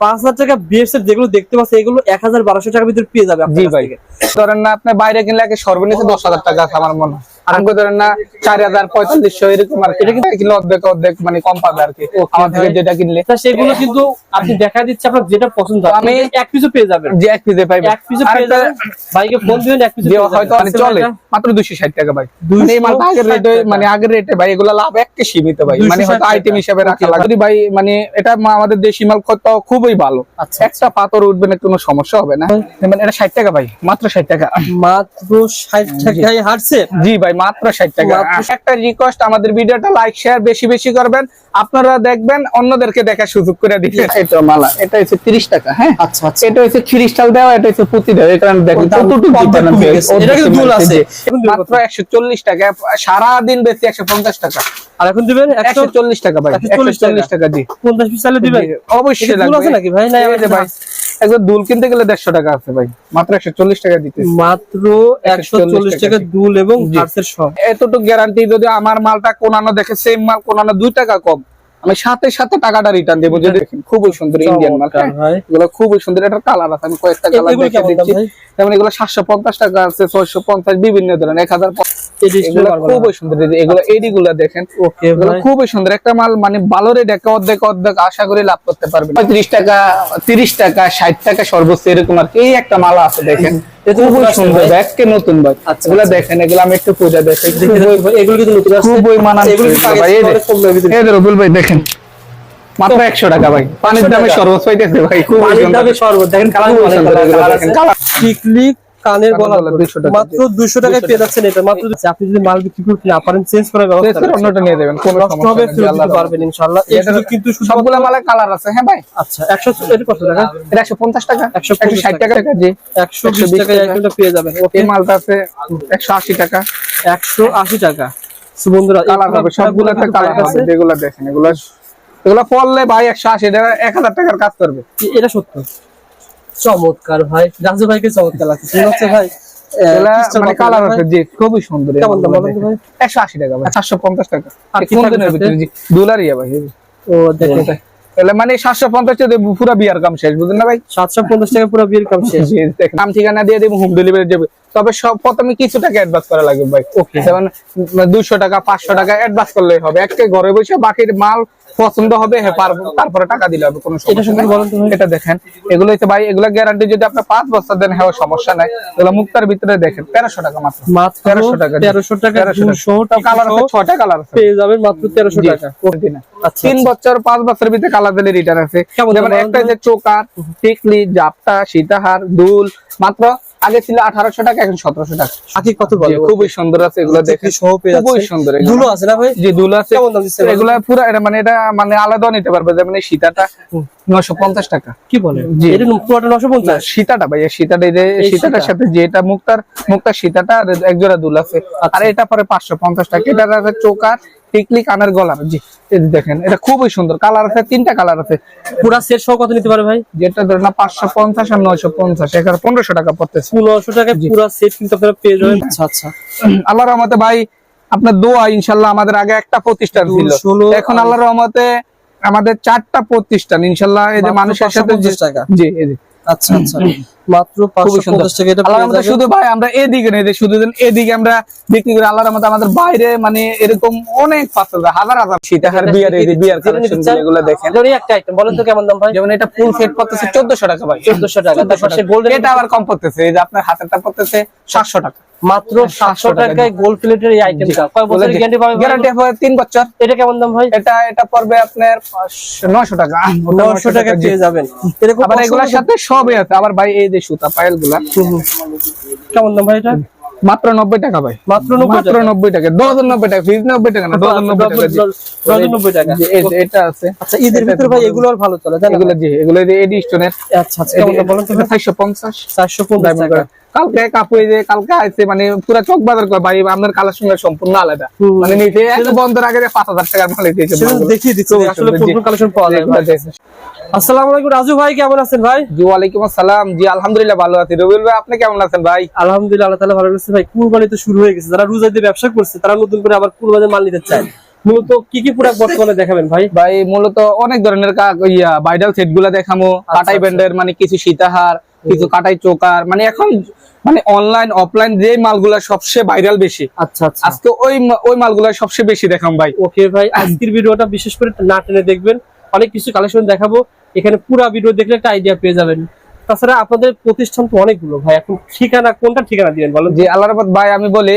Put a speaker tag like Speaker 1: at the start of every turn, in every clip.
Speaker 1: পাঁচ হাজার টাকা যেগুলো দেখতে পাচ্ছি এগুলো এক হাজার বারোশো টাকার ভিতরে পেয়ে যাবে
Speaker 2: ধরেন না আপনি বাইরে কিনলে আগে সর্বনিম্ন দশ হাজার টাকা আমার মনে হয়। আমাকে ধরেন না চার হাজার পঁয়তাল্লিশশো এরকম আর কি। এটা কিন্তু কিনলে অর্ধেক অর্ধেক মানে কম পাবে আর কি আমার থেকে যেটা কিনলে।
Speaker 1: সেগুলো কিন্তু আপনি দেখা দিচ্ছে আপনার যেটা পছন্দ
Speaker 2: আমি-
Speaker 1: এক পিসও পেয়ে যাবেন।
Speaker 2: যে এক পিসে পাইবে।
Speaker 1: এক পেয়ে যাবেন ভাইকে ফোন দিবেন এক পেয়ে
Speaker 2: হয়তো মানে চলে মাত্র দুশো ষাট টাকা ভাই। মানে এই মালটা আগের রেটে মানে আগের রেটে ভাই এগুলো লাভ একটা সীমিত ভাই। মানে হয়তো আইটেম হিসাবে রাখা লাগে যদি ভাই মানে এটা আমাদের দেশি মাল কত খুবই ভালো।
Speaker 1: আচ্ছা।
Speaker 2: একটা পাথর উঠবে না কোনো সমস্যা হবে না। মানে এটা ষাট টাকা ভাই মাত্র ষাট টাকা।
Speaker 1: মাত্র ষাট টাকায় হাঁটছে
Speaker 2: জি ভাই মাত্র ষাট টাকা। একটা রিকোয়েস্ট আমাদের ভিডিওটা লাইক শেয়ার বেশি বেশি করবেন। আপনারা দেখবেন অন্যদেরকে দেখার সুযোগ করে দিবে এই তো মালা এটা হচ্ছে তিরিশ টাকা হ্যাঁ?
Speaker 1: আচ্ছা আচ্ছা।
Speaker 2: এটা হচ্ছে ক্রিস্টাল দেওয়া এটা হচ্ছে পুঁতি দেওয়া এই কারণে দেখেন কতটুকু। ওর
Speaker 1: এটা কিন্তু দুল আছে।
Speaker 2: মাত্র একশো চল্লিশ টাকা সারাদিন বেশি একশো পঞ্চাশ টাকা।
Speaker 1: আর এখন দিবেন একশো
Speaker 2: একশো চল্লিশ টাকা ভাই
Speaker 1: 140
Speaker 2: একশো চল্লিশ টাকা। জি
Speaker 1: পঞ্চাশ পিস দিবেন?
Speaker 2: অবশ্যই লাগবে।
Speaker 1: আছে নাকি ভাই? না,
Speaker 2: এই যে ভাই একবার দুল কিনতে গেলে দেড়শো টাকা আছে ভাই। মাত্র একশো চল্লিশ টাকা দিতে
Speaker 1: মাত্র একশো চল্লিশ টাকা দুল এবং
Speaker 2: এতটুকু গ্যারান্টি যদি আমার মালটা কোনানো দেখে সেম মাল কোনানো দুই টাকা কম আমি সাথে সাথে টাকাটা রিটার্ন দেবো। যদি দেখেন খুবই সুন্দর ইন্ডিয়ান মাল হ্যাঁ। এগুলো খুবই সুন্দর। এটার কালার আছে আমি কয়েকটা কালার যেমন এগুলো সাতশো পঞ্চাশ টাকা আছে ছয়শো পঞ্চাশ বিভিন্ন ধরনের। এক হাজার খুবই সুন্দর। এগুলো এডি দেখেন
Speaker 1: ওকে
Speaker 2: এগুলো
Speaker 1: ভাই।
Speaker 2: খুবই সুন্দর। একটা মাল মানে ভালো রেট একটা অর্ধেক অর্ধেক আশা করি লাভ করতে পারবেন পঁয়ত্রিশ টাকা তিরিশ টাকা ষাট টাকা সর্বোচ্চ এরকম আর এই একটা মাল আছে দেখেন। খুবই সুন্দর
Speaker 1: ভাই?
Speaker 2: ব্যাগকে নতুন ভাই।
Speaker 1: আচ্ছা,
Speaker 2: এগুলো
Speaker 1: আচ্ছা।
Speaker 2: দেখেন এগুলো আমি একটু পূজা
Speaker 1: দেখুন এগুলো কিন্তু নতুন
Speaker 2: খুবই
Speaker 1: এগুলো
Speaker 2: ভাই, দেখেন। মাত্র একশো টাকা ভাই। পানির দামে। সর্বোচ্চ পাইতেছে ভাই। খুবই
Speaker 1: দামে শরবত দেখেন কালার কানের গলা
Speaker 2: 200
Speaker 1: মাত্র দুশো টাকায় পেয়ে যাচ্ছেন এটা। মাত্র আপনি যদি মাল বিক্রি করতে না পারেন চেঞ্জ করার ব্যবস্থা
Speaker 2: অন্যটা নিয়ে দেবেন কোনো সমস্যা
Speaker 1: হবে
Speaker 2: নেই,
Speaker 1: ফেরত দিতে পারবেন ইনশাআল্লাহ।
Speaker 2: এটা
Speaker 1: কিন্তু শুধু
Speaker 2: সবগুলা মালে কালার আছে হ্যাঁ ভাই?
Speaker 1: আচ্ছা একশো এটা কত টাকা?
Speaker 2: এটা একশো পঞ্চাশ টাকা
Speaker 1: 150
Speaker 2: একশো ষাট টাকা। টাকা জি।
Speaker 1: একশো বিশ
Speaker 2: 120
Speaker 1: টাকায়
Speaker 2: টাকা।
Speaker 1: আইটেমটা পেয়ে যাবেন ওকে
Speaker 2: মালটা আছে একশো আশি টাকা।
Speaker 1: একশো আশি টাকা। সো বন্ধুরা এই
Speaker 2: কালার হবে সবগুলাতে কালার
Speaker 1: আছে।
Speaker 2: যেগুলো দেখেন এগুলো এগুলো পড়লে ভাই একশো আশি টাকা এক হাজার টাকার কাজ করবে।
Speaker 1: এটা সত্য। চমৎকার ভাই। রাজু ভাইকে চমৎকার লাগছে। মনে হচ্ছে ভাই?
Speaker 2: মানে খুবই সুন্দর? একশো আশি টাকা সাতশো পঞ্চাশ ডলারই ভাই
Speaker 1: ও দেখেন
Speaker 2: তাহলে মানে সাতশো পঞ্চাশ টাকা পুরো বিয়ার কাম শেষ বুঝলেন না ভাই?
Speaker 1: সাতশো পঞ্চাশ টাকা পুরো বিয়ের কাম শেষ।
Speaker 2: জি, নাম ঠিকানা দিয়ে দেবো হোম ডেলিভারি দেবে তবে সব প্রথমে কিছু টাকা অ্যাডভান্স করা লাগবে ভাই. যেমন দুশো টাকা পাঁচশো টাকা অ্যাডভান্স করলেই হবে। একটা ঘরে বসে বাকির মাল পছন্দ হবে হ্যাঁ পারব তারপরে টাকা দিলে হবে কোনো সমস্যা এটা দেখেন এগুলো হচ্ছে ভাই এগুলো গ্যারান্টি যদি আপনি পাঁচ বছর দেন হ্যাঁ সমস্যা নাই এগুলো মুক্তার ভিতরে দেখেন তেরোশো টাকা মাত্র
Speaker 1: মাত্র
Speaker 2: 1300 টাকা।
Speaker 1: তেরোশো টাকা
Speaker 2: 1300
Speaker 1: দুশো
Speaker 2: কালার আছে ছয়টা কালার আছে
Speaker 1: পেয়ে যাবেন মাত্র তেরোশো টাকা। আচ্ছা,
Speaker 2: তিন
Speaker 1: আচ্ছা।
Speaker 2: বছর পাঁচ বছরের ভিতরে কালার দিলে রিটার্ন আছে যেমন একটা
Speaker 1: তো?
Speaker 2: চোকার টিকলি জাপটা সীতাহার দুল মাত্র আগে ছিল আঠারোশো টাকা এখন সতেরোশো টাকা।
Speaker 1: আখি কত
Speaker 2: খুবই সুন্দর আছে এগুলো দেখে খুবই সুন্দর।
Speaker 1: আছে না ভাই?
Speaker 2: যে দুল আছে? এগুলা পুরো এটা মানে এটা মানে আলাদা নিতে পারবে। যেমন এই সীতাটা নশো পঞ্চাশ টাকা।
Speaker 1: কি বলে। নশো পঞ্চাশ?
Speaker 2: সীতাটা ভাই সীতাটা এই যে সীতাটার সাথে যেটা মুক্তার মুক্তার সীতাটা আর এক জোড়া দুল আছে।
Speaker 1: আচ্ছা।
Speaker 2: আর এটা পরে পাঁচশো পঞ্চাশ টাকা। এটা চোকার টিকলি কানের গলার জি দেখেন এটা খুবই সুন্দর কালার আছে তিনটা কালার আছে।
Speaker 1: পুরা সেট সহ কত নিতে পারে ভাই?
Speaker 2: যেটা ধরেন না পাঁচশো পঞ্চাশ আর নয়শো পঞ্চাশ এখানে পনেরোশো টাকা পড়তেছে।
Speaker 1: পনেরোশো টাকায় পুরা সেট কিন্তু আপনারা পেয়ে যাবেন। আচ্ছা আচ্ছা।
Speaker 2: আল্লাহর রহমতে ভাই আপনার দোয়া ইনশাল্লাহ আমাদের আগে একটা প্রতিষ্ঠান ছিল। এখন আল্লাহর রহমতে আমাদের চারটা প্রতিষ্ঠান ইনশাল্লাহ এই যে মানুষের সাথে
Speaker 1: টাকা।
Speaker 2: জি এই যে।
Speaker 1: আচ্ছা আচ্ছা। মাত্র টাকা। এটা
Speaker 2: আল্লাহর
Speaker 1: পেয়ে
Speaker 2: রহমতে
Speaker 1: যাবেন।
Speaker 2: শুধু ভাই আমরা এদিকে নেই শুধু এদিকে আমরা বিক্রি করি। আল্লাহর রহমতে আমাদের বাইরে মানে এরকম অনেক পাঁচ হাজার হাজার সীতাহার বিয়ার বিয়ার কালেকশন এগুলো দেখেন।
Speaker 1: একটা আইটেম বলেন তো কেমন দাম ভাই?
Speaker 2: যেমন এটা ফুল সেট পড়তেছে চোদ্দশো টাকা ভাই।
Speaker 1: চোদ্দশো টাকা তারপর গোল্ডেন
Speaker 2: এটা আবার কম পড়তেছে এই যে আপনার হাতেরটা পড়তেছে সাতশো টাকা।
Speaker 1: মাত্র
Speaker 2: 700
Speaker 1: টাকায় গোল্ড প্লেটের এই আইটেমটা কয় বছরের গ্যারান্টি পাবে
Speaker 2: গ্যারান্টি হবে তিন বছর।
Speaker 1: এটা কেমন দাম ভাই?
Speaker 2: এটা এটা পড়বে আপনার নয়শো টাকা।
Speaker 1: নশো টাকা পেয়ে যাবেন। এরকম
Speaker 2: আবার এগুলোর সাথে সবই আছে। আবার ভাই এই যে সুতা পায়েলগুলা
Speaker 1: কেমন দাম ভাই এটা?
Speaker 2: মাত্র নব্বই টাকা ভাই।
Speaker 1: মাত্র
Speaker 2: মাত্র নব্বই টাকা। ডজন নব্বই টাকা ফিজ নব্বই টাকা না ডজন নব্বই টাকা।
Speaker 1: ডজন নব্বই
Speaker 2: এটা আছে।
Speaker 1: আচ্ছা ঈদের ভিতরে ভাই এগুলো আর ভালো চলে
Speaker 2: এগুলো জি এগুলো এডি স্টোনের
Speaker 1: আচ্ছা আচ্ছা বলেন
Speaker 2: চারশো পঞ্চাশ।
Speaker 1: চারশো পঞ্চাশ টাকা।
Speaker 2: কালকে কাপু এই যে কালকে আছে মানে পুরো চক বাজার করে ভাই আপনার কালার সঙ্গে সম্পূর্ণ আলাদা। মানে নিচে বন্ধের আগে পাঁচ হাজার টাকার মাল দিয়েছে
Speaker 1: দেখিয়ে দিচ্ছি আসলে
Speaker 2: জি।
Speaker 1: কালেকশন পাওয়া যায় আসসালামু আলাইকুম রাজু ভাই কেমন আছেন ভাই?
Speaker 2: জি ওয়ালাইকুম আসসালাম। জি আলহামদুলিল্লাহ ভালো আছি। রবিউল ভাই আপনি কেমন আছেন ভাই?
Speaker 1: আলহামদুলিল্লাহ আল্লাহ তাআলা ভালো করছে ভাই। কুরবানি তো শুরু হয়ে গেছে। যারা রোজা দিয়ে ব্যবসা করছে তারা নতুন করে আবার কুরবানির মাল নিতে চায়। মূলত কি কি প্রোডাক্ট বর্তমানে দেখাবেন ভাই?
Speaker 2: ভাই মূলত অনেক ধরনের কা- ইয়া ভাইরাল সেটগুলা দেখামো কাটাই
Speaker 1: আচ্ছা।
Speaker 2: ব্যান্ডের মানে কিছু সীতাহার কিছু কাটাই চোকার মানে এখন মানে অনলাইন অফলাইন যে মালগুলা সবচেয়ে ভাইরাল বেশি।
Speaker 1: আচ্ছা আচ্ছা।
Speaker 2: আজকে ওই ওই মালগুলা সবচেয়ে বেশি দেখাম ভাই।
Speaker 1: ওকে ভাই আজকের ভিডিওটা বিশেষ করে না টেনে দেখবেন। অনেক কিছু কালেকশন দেখাবো। এখানে পুরো ভিডিও দেখলে একটা আইডিয়া পেয়ে যাবেন। তাছাড়া আপনাদের প্রতিষ্ঠান তো অনেকগুলো ভাই এখন ঠিকানা কোনটা ঠিকানা দিবেন বলেন?
Speaker 2: যে আল্লাহর ভাই আমি বলি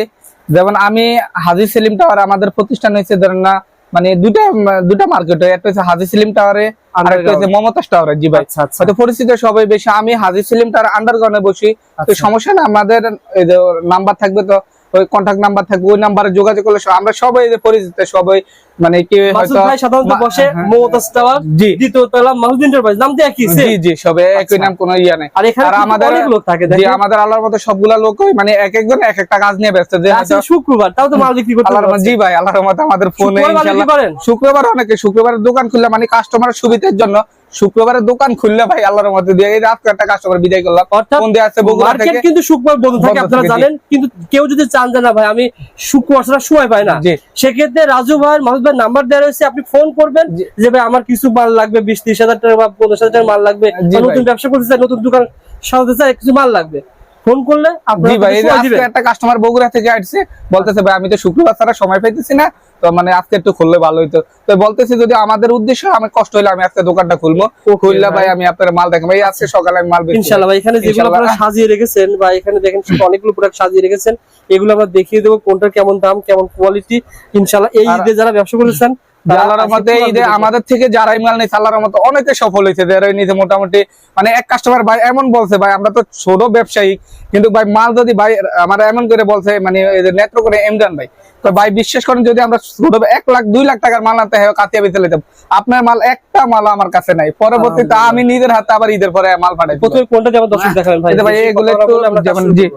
Speaker 2: যেমন আমি হাজি সেলিম টাওয়ার আমাদের প্রতিষ্ঠান হয়েছে ধরেন না মানে দুটা দুটা মার্কেট একটা হচ্ছে হাজি সেলিম টাওয়ারে আর একটা হচ্ছে মমতাজ টাওয়ারে। জি ভাই।
Speaker 1: আচ্ছা আচ্ছা।
Speaker 2: হয়তো পরিচিত সবাই বেশি। আমি হাজি সেলিম টাওয়ার আন্ডারগ্রাউন্ডে বসি। তো
Speaker 1: আচ্ছা।
Speaker 2: সমস্যা না আমাদের এই যে নাম্বার থাকবে তো ওই কন্টাক্ট নাম্বার থাকবে ওই নাম্বারে যোগাযোগ করলে আমরা সবাই যে পরিচিত সবাই মানে কি হয়তো
Speaker 1: সাধারণত বসে মমতাজ টাওয়ার
Speaker 2: জি।
Speaker 1: দ্বিতীয় তলা মাসুদ এন্টারপ্রাইজ নাম দিয়ে কি
Speaker 2: জি জি সবে একই। নাম কোনো ইয়া নেই।
Speaker 1: আর এখানে
Speaker 2: আমাদের-
Speaker 1: অনেক লোক থাকে
Speaker 2: জি আমাদের আল্লাহর মতো সবগুলা মানে এক একজন এক একটা কাজ নিয়ে ব্যস্ত যে
Speaker 1: আজকে শুক্রবার তাও তো মাল বিক্রি করতে
Speaker 2: আল্লাহর জি ভাই আল্লাহর আমাদের ফোনে
Speaker 1: শুক্রবার করেন?
Speaker 2: শুক্রবার অনেকে শুক্রবারের দোকান খুললে মানে কাস্টমারের সুবিধার জন্য শুক্রবারের দোকান খুললে ভাই আল্লাহর মধ্যে দিয়ে এই আজকে একটা কাস্টমার বিদায় করলাম। ফোন দিয়ে আসছে বগুড়া থেকে।
Speaker 1: কিন্তু শুক্রবার বন্ধ থাকে আপনারা জানেন। কিন্তু কেউ যদি চান না ভাই আমি শুক্রবার ছাড়া সময় পাই না। সেক্ষেত্রে রাজু ভাই মাহুদ ভাই নাম্বার দেওয়া রয়েছে আপনি ফোন করবেন যে ভাই আমার কিছু মাল লাগবে বিশ ত্রিশ হাজার টাকা বা পঞ্চাশ হাজার মাল লাগবে। নতুন ব্যবসা করতে চাই নতুন দোকান সাজাতে চাই কিছু মাল লাগবে। ফোন করলে
Speaker 2: আজকে একটা কাস্টমার বগুড়া থেকে আসছে বলতেছে ভাই আমি তো শুক্রবার ছাড়া সময় পাইতেছি না। তো মানে আজকে একটু খুললে ভালো হইতো। তো বলতেছি যদি আমাদের উদ্দেশ্য আমার কষ্ট হলে আমি আজকে দোকানটা খুলবো। খুললে ভাই। আমি আপনার মাল দেখাবো এই আজকে সকালে আমি মাল।
Speaker 1: ইনশাল্লাহ ভাই এখানে যেগুলো আপনারা সাজিয়ে রেখেছেন বা এখানে দেখেন অনেকগুলো প্রোডাক্ট সাজিয়ে রেখেছেন। এগুলো আমরা দেখিয়ে দেবো কোনটা কেমন দাম কেমন কোয়ালিটি ইনশাল্লাহ এই ঈদে যারা ব্যবসা করেছেন
Speaker 2: আল্লাহর রহমতে এই আমাদের থেকে যারাই মাল নিচ্ছে আল্লাহর রহমতে অনেকে সফল হয়েছে যারাই নিতে মোটামুটি। মানে এক কাস্টমার ভাই এমন বলছে ভাই আমরা তো ছোট ব্যবসায়ী কিন্তু ভাই মাল যদি ভাই আমার এমন করে বলছে মানে নেত্র করে এমরান ভাই। তো ভাই বিশ্বাস করেন যদি আমরা ছোট এক লাখ দুই লাখ টাকার মাল আনতে হয় কাতিয়া বেঁচে নিতাম আপনার মাল একটা মাল আমার কাছে নাই। পরবর্তীতে আমি নিজের হাতে আবার ঈদের পরে মাল পাঠাই
Speaker 1: প্রথমে কোনটা যেমন দর্শক দেখাবেন ভাই।
Speaker 2: ভাই এগুলো একটু যেমন জি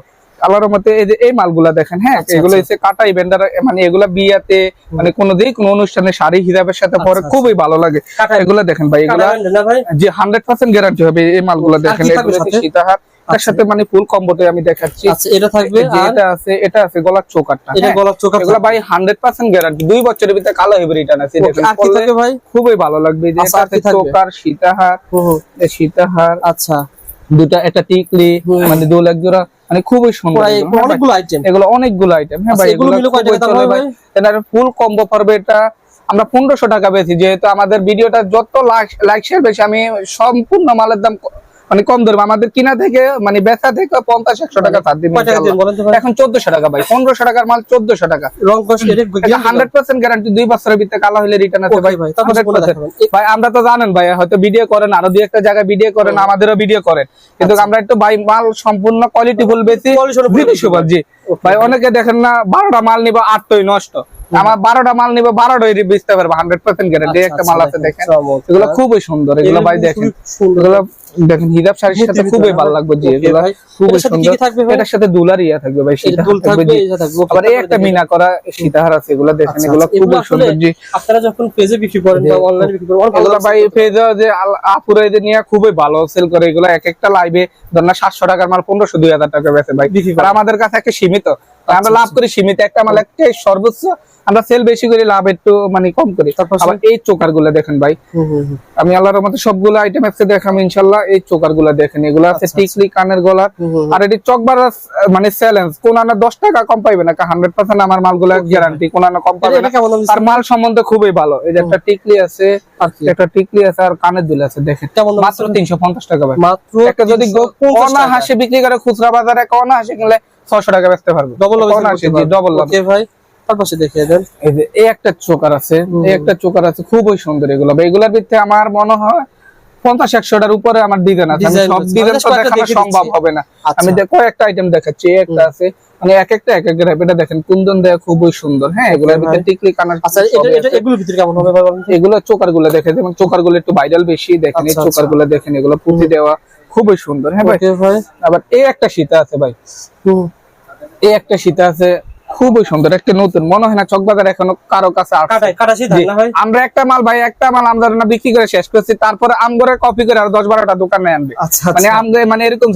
Speaker 2: আল্লাহর মতে এই যে এই মালগুলা দেখেন হ্যাঁ?
Speaker 1: আচ্ছা,
Speaker 2: এগুলো
Speaker 1: আচ্ছা।
Speaker 2: হচ্ছে কাটাই বেন্ডার মানে এগুলা বিয়াতে মানে কোনো দিক কোনো অনুষ্ঠানে শাড়ি হিসাবের সাথে পরে
Speaker 1: আচ্ছা,
Speaker 2: খুবই ভালো লাগে। এগুলো দেখেন ভাই এগুলা যে হান্ড্রেড পার্সেন্ট গ্যারান্টি হবে এই মালগুলো দেখেন সীতাহার। তার
Speaker 1: আচ্ছা।
Speaker 2: সাথে মানে ফুল কম্বোতে আমি দেখাচ্ছি।
Speaker 1: আচ্ছা এটা থাকবে
Speaker 2: এটা আছে এটা আছে গলার চোকারটা
Speaker 1: এটা। গলার চোখ
Speaker 2: এগুলো ভাই হান্ড্রেড পার্সেন্ট গ্যারান্টি দুই বছরের ভিতরে কালো হবে রিটার্ন আছে।
Speaker 1: আর কি থাকবে ভাই?
Speaker 2: খুবই ভালো লাগবে। যে
Speaker 1: আচ্ছা?
Speaker 2: চোকার সীতাহার। সীতাহার।
Speaker 1: আচ্ছা।
Speaker 2: দুটা একটা টিকলি মানে দু লাখ জোড়া। মানে খুবই সুন্দর এগুলো, হ্যাঁ
Speaker 1: অনেকগুলো আইটেম
Speaker 2: এগুলো অনেকগুলো আইটেম হ্যাঁ ভাই
Speaker 1: এগুলো
Speaker 2: এগুলো
Speaker 1: মিলে কয় টাকা দাম
Speaker 2: ভাই। এটার ফুল কম্বো পারবে এটা। আমরা পনেরোশো টাকা বেশি যেহেতু আমাদের ভিডিওটা যত লাইক শেয়ার বেশি আমি সম্পূর্ণ মালের দাম মানে কম ধরবো। আমাদের কিনা থেকে মানে বেচা থেকে পঞ্চাশ একশো টাকা ছাড়
Speaker 1: ভাই।
Speaker 2: এখন চোদ্দশো টাকা ভাই পনেরোশো টাকার মাল চোদ্দশো টাকা। হান্ড্রেড পার্সেন্ট গ্যারান্টি দুই বছরের ভিতরে কালা হলে রিটার্ন আছে ভাই।
Speaker 1: ভাই, তারপর
Speaker 2: 100%
Speaker 1: কোনটা দেখাবেন? এ-
Speaker 2: ভাই আমরা তো জানেন ভাই হয়তো ভিডিও করেন আরও দুই একটা জায়গায় ভিডিও করেন আমাদেরও ভিডিও করেন। কিন্তু আমরা একটু ভাই মাল সম্পূর্ণ কোয়ালিটি ফুল বেশি জি। ভাই অনেকে দেখেন না বারোটা মাল নিবো আটটাই নষ্ট। আমার বারোটা মাল নিবো বারোটাই বেচতে পারব হান্ড্রেড পার্সেন্ট গ্যারান্টি
Speaker 1: আচ্ছা,
Speaker 2: একটা
Speaker 1: আচ্ছা,
Speaker 2: মাল আছে দেখেন। এগুলো খুবই সুন্দর এগুলো ভাই দেখেন। এগুলো দেখেন হিজাব শাড়ির সাথে খুবই ভালো লাগবে জি এগুলো
Speaker 1: ভাই।
Speaker 2: খুবই সুন্দর? এটার সাথে দুলার ইয়া থাকবে ভাই থাকবে আবার এই একটা মিনা করা সীতাহার আছে এগুলো দেখেন
Speaker 1: আচ্ছা,
Speaker 2: এগুলো
Speaker 1: আচ্ছা।
Speaker 2: খুবই সুন্দর জি
Speaker 1: আপনারা যখন পেজে বিক্রি করেন বা অনলাইনে বিক্রি করেন
Speaker 2: এগুলো ভাই পেজে যে আপুরা এদের নিয়ে খুবই ভালো সেল করে এগুলো এক একটা লাইভে ধর না সাতশো টাকার মাল পনেরোশো দুই হাজার টাকা বেচে ভাই। আর আমাদের কাছে একটা সীমিত। আমরা
Speaker 1: আচ্ছা,
Speaker 2: লাভ করি সীমিত। একটা মাল একটা সর্বোচ্চ আমরা সেল বেশি করি লাভ একটু মানে কম করি।
Speaker 1: তারপর
Speaker 2: আবার এই চোকারগুলো দেখেন ভাই। আমি আল্লাহর মধ্যে সবগুলো আইটেম আজকে দেখাম ইনশাল্লাহ এই চোকারগুলা দেখেন। এগুলো আছে
Speaker 1: আচ্ছা,
Speaker 2: টিকলি কানের
Speaker 1: হুম।
Speaker 2: আর এটি চকবার মানে চ্যালেঞ্জ কোন আনা দশ টাকা কম পাইবে না হান্ড্রেড পার্সেন্ট আমার মালগুলো গ্যারান্টি কোন আনা কম পাবে না। আর মাল সম্বন্ধে খুবই ভালো। এই যে একটা টিকলি আছে একটা টিকলি আছে আর কানের দুল আছে দেখেন। মাত্র তিনশো পঞ্চাশ টাকা ভাই।
Speaker 1: মাত্র
Speaker 2: একটা যদি
Speaker 1: 350
Speaker 2: অনা
Speaker 1: টাকা।
Speaker 2: বিক্রি করে খুচরা বাজারে হাসি কিনলে ছশো টাকা বেচতে পারবে।
Speaker 1: ডবল
Speaker 2: ডবল
Speaker 1: ভাই পাশে দেখিয়ে দেন।
Speaker 2: এই একটা চোকার আছে এই একটা চোকার আছে খুবই সুন্দর এগুলো। এগুলোর ভিতরে আমার মনে হয় পঞ্চাশ একশোটার উপরে আমার ডিজাইন আছে। আমি সব ডিজাইন তো দেখানো সম্ভব হবে না।
Speaker 1: আচ্ছা।
Speaker 2: আমি কয়েকটা আইটেম দেখাচ্ছি একটা আছে। মানে এক একটা এক এক গ্রাপ এটা দেখেন কুন্দন দেয়া খুবই সুন্দর। হ্যাঁ এগুলোর ভিতরে টিকলি কানার
Speaker 1: আচ্ছা এটা। এগুলোর ভিতরে কেমন হবে
Speaker 2: এগুলো চোকারগুলো দেখে যেমন চোকারগুলো একটু ভাইরাল বেশি দেখেন এই
Speaker 1: আচ্ছা,
Speaker 2: চোকারগুলো দেখেন এগুলো পুঁতি দেওয়া খুবই সুন্দর। হ্যাঁ ভাই।
Speaker 1: ভাই।
Speaker 2: আবার এই একটা সীতা আছে ভাই। এই একটা সীতা আছে খুবই সুন্দর একটা নতুন মনে হয় না চকবাজার এখনও কারও কাছে আমরা একটা মাল ভাই একটা মাল আমরা না বিক্রি করে শেষ করছি তারপরে আমগরে কপি করে আর দশ বারোটা দোকানে আনবে।
Speaker 1: আচ্ছা
Speaker 2: মানে
Speaker 1: আচ্ছা
Speaker 2: আমগে মানে এরকম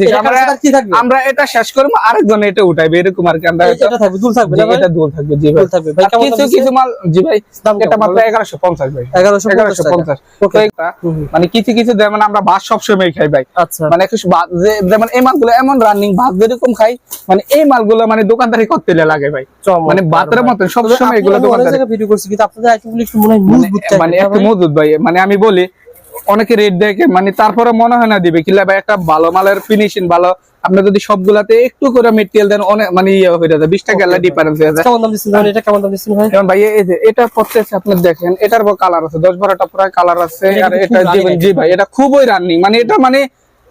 Speaker 2: আমরা এটা শেষ করব আরেকজন এটা উঠাইবে এরকম আর কি আমরা
Speaker 1: এটা এটা দুল থাকবে
Speaker 2: জি,
Speaker 1: ভাই?
Speaker 2: এটা দুল থাকবে জি ভাই।
Speaker 1: দুল থাকবে। ভাই
Speaker 2: আর
Speaker 1: কেমন
Speaker 2: কিছু কিছু মাল জি ভাই এটা মাত্র এগারোশো পঞ্চাশ ভাই।
Speaker 1: এগারোশো
Speaker 2: এগারোশো পঞ্চাশ। মানে কিছু কিছু যেমন আমরা ভাত সবসময় খাই ভাই।
Speaker 1: আচ্ছা।
Speaker 2: মানে যেমন এই মালগুলো এমন রানিং ভাত যেরকম খাই মানে এই মালগুলো মানে দোকানদারি করতে লাগে ভাই। মানে। মতন সবসময়
Speaker 1: আপনি
Speaker 2: এগুলো
Speaker 1: ভিডিও করছি কিন্তু আপনাদের আইটেমগুলো একটু মনে হয় মজবুত
Speaker 2: মানে- মানে একটু
Speaker 1: না ভাই?
Speaker 2: মানে আমি বলি অনেকে রেট দেখে মানে তারপরে মনে হয় না দিবে কিলা ভাই একটা ভালো মালের ফিনিশিং ভালো আপনি যদি সবগুলাতে একটু করে মেটেরিয়াল দেন অনেক মানে ইয়ে হয়ে যায় বিশ টাকা
Speaker 1: Okay,
Speaker 2: ডিফারেন্স হয়ে যায়।
Speaker 1: কেমন দাম ভাই? এটা কেমন দাম ভাই?
Speaker 2: যেমন ভাই এই যে এটা পড়তেছে আপনি দেখেন এটার কালার আছে দশ বারোটা প্রায় কালার আছে আর এটা জি ভাই এটা খুবই রানিং মানে এটা মানে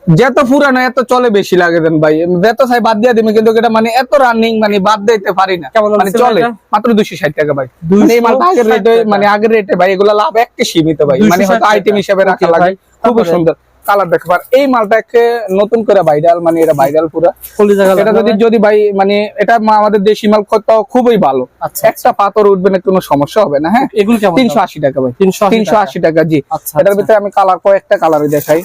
Speaker 2: যত পুরানো এত চলে বেশি লাগে দেন ভাই। যত সাই বাদ দিয়ে দিবে কিন্তু এটা মানে এত রানিং মানে বাদ দিতে পারি না।
Speaker 1: কেমন
Speaker 2: মানে চলে। মাত্র দুশো ষাট টাকা ভাই।
Speaker 1: 260
Speaker 2: মানে এই মালটা আগের রেটে মানে আগের রেটে ভাই এগুলা লাভ একটা সীমিত ভাই। মানে হয়তো আইটেম হিসাবে রাখা লাগে। খুবই সুন্দর। কালার দেখো আর এই মালটাকে নতুন করে ভাইরাল মানে এটা ভাইরাল পুরা। এটা যদি? যদি ভাই মানে এটা আমাদের দেশি মাল কত খুবই ভালো।
Speaker 1: আচ্ছা
Speaker 2: একটা পাথর উঠবে না কোনো সমস্যা হবে না হ্যাঁ?
Speaker 1: এগুলো
Speaker 2: তিনশো আশি টাকা ভাই।
Speaker 1: তিনশো
Speaker 2: আশি টাকা। জি।
Speaker 1: আচ্ছা
Speaker 2: এটার
Speaker 1: আচ্ছা।
Speaker 2: ভিতরে আমি কালার কয়েকটা কালার দেখাই।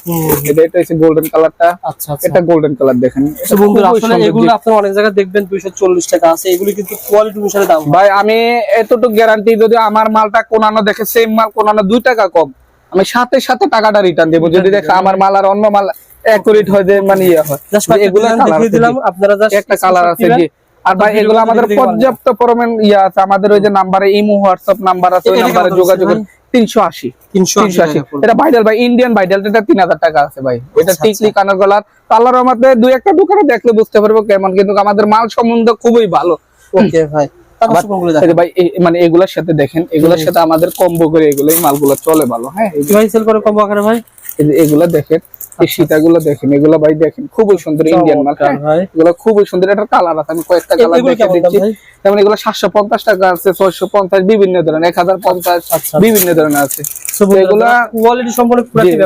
Speaker 2: এটা এটা হচ্ছে গোল্ডেন কালারটা
Speaker 1: আচ্ছা আচ্ছা।
Speaker 2: এটা গোল্ডেন কালার দেখেন।
Speaker 1: বন্ধুরা আসলে এগুলো
Speaker 2: জি।
Speaker 1: আপনারা অনেক জায়গায় দেখবেন দুইশো চল্লিশ টাকা আছে। এগুলো কিন্তু কোয়ালিটি অনুসারে দাম
Speaker 2: ভাই আমি এতটুকু গ্যারান্টি যদি আমার মালটা কোনানো দেখে সেম মাল কোনানো দুই টাকা কম। আমি সাথে সাথে টাকাটা রিটার্ন দেবো। যদি দেখে আমার মাল আর অন্য মাল একুরেট হয় যে মানে ইয়ে হয়। এগুলা
Speaker 1: দেখিয়ে দিলাম আপনারা
Speaker 2: একটা কালার আছে জি আর ভাই এগুলো আমাদের
Speaker 1: দেখে দেখে
Speaker 2: পর্যাপ্ত পরিমাণ ইয়ে আছে। আমাদের ওই যে নাম্বারে ইমো হোয়াটসঅ্যাপ নাম্বার আছে ওই নাম্বারে যোগাযোগ তিনশো আশি।
Speaker 1: তিনশো
Speaker 2: আশি এটা ভাই ইন্ডিয়ান ভাইরাল এটা তিন হাজার টাকা আছে ভাই। এটা
Speaker 1: আচ্ছা,
Speaker 2: টিকলি কানের গলার। পার্লার আমাদের দুই একটা দোকানে দেখলে বুঝতে পারব কেমন। কিন্তু আমাদের মাল সম্বন্ধ খুবই ভালো।
Speaker 1: ওকে ভাই।
Speaker 2: ভাই মানে এগুলোর সাথে দেখেন এগুলোর সাথে আমাদের কম্বো করে মালগুলো চলে ভালো হ্যাঁ?
Speaker 1: সেল করে আকারে ভাই?
Speaker 2: এই এগুলো দেখেন এই সীতাগুলো দেখেন এগুলো ভাই দেখেন খুবই সুন্দর ইন্ডিয়ান মাল
Speaker 1: চমৎকার
Speaker 2: হ্যাঁ?
Speaker 1: ভাই।
Speaker 2: এগুলো খুবই সুন্দর এটার কালার আছে আমি কয়েকটা কালার দেখে দিচ্ছি। যেমন এগুলো সাতশো পঞ্চাশ টাকা আছে ছয়শো পঞ্চাশ বিভিন্ন ধরনের এক হাজার পঞ্চাশ
Speaker 1: আচ্ছা।
Speaker 2: বিভিন্ন ধরনের আছে।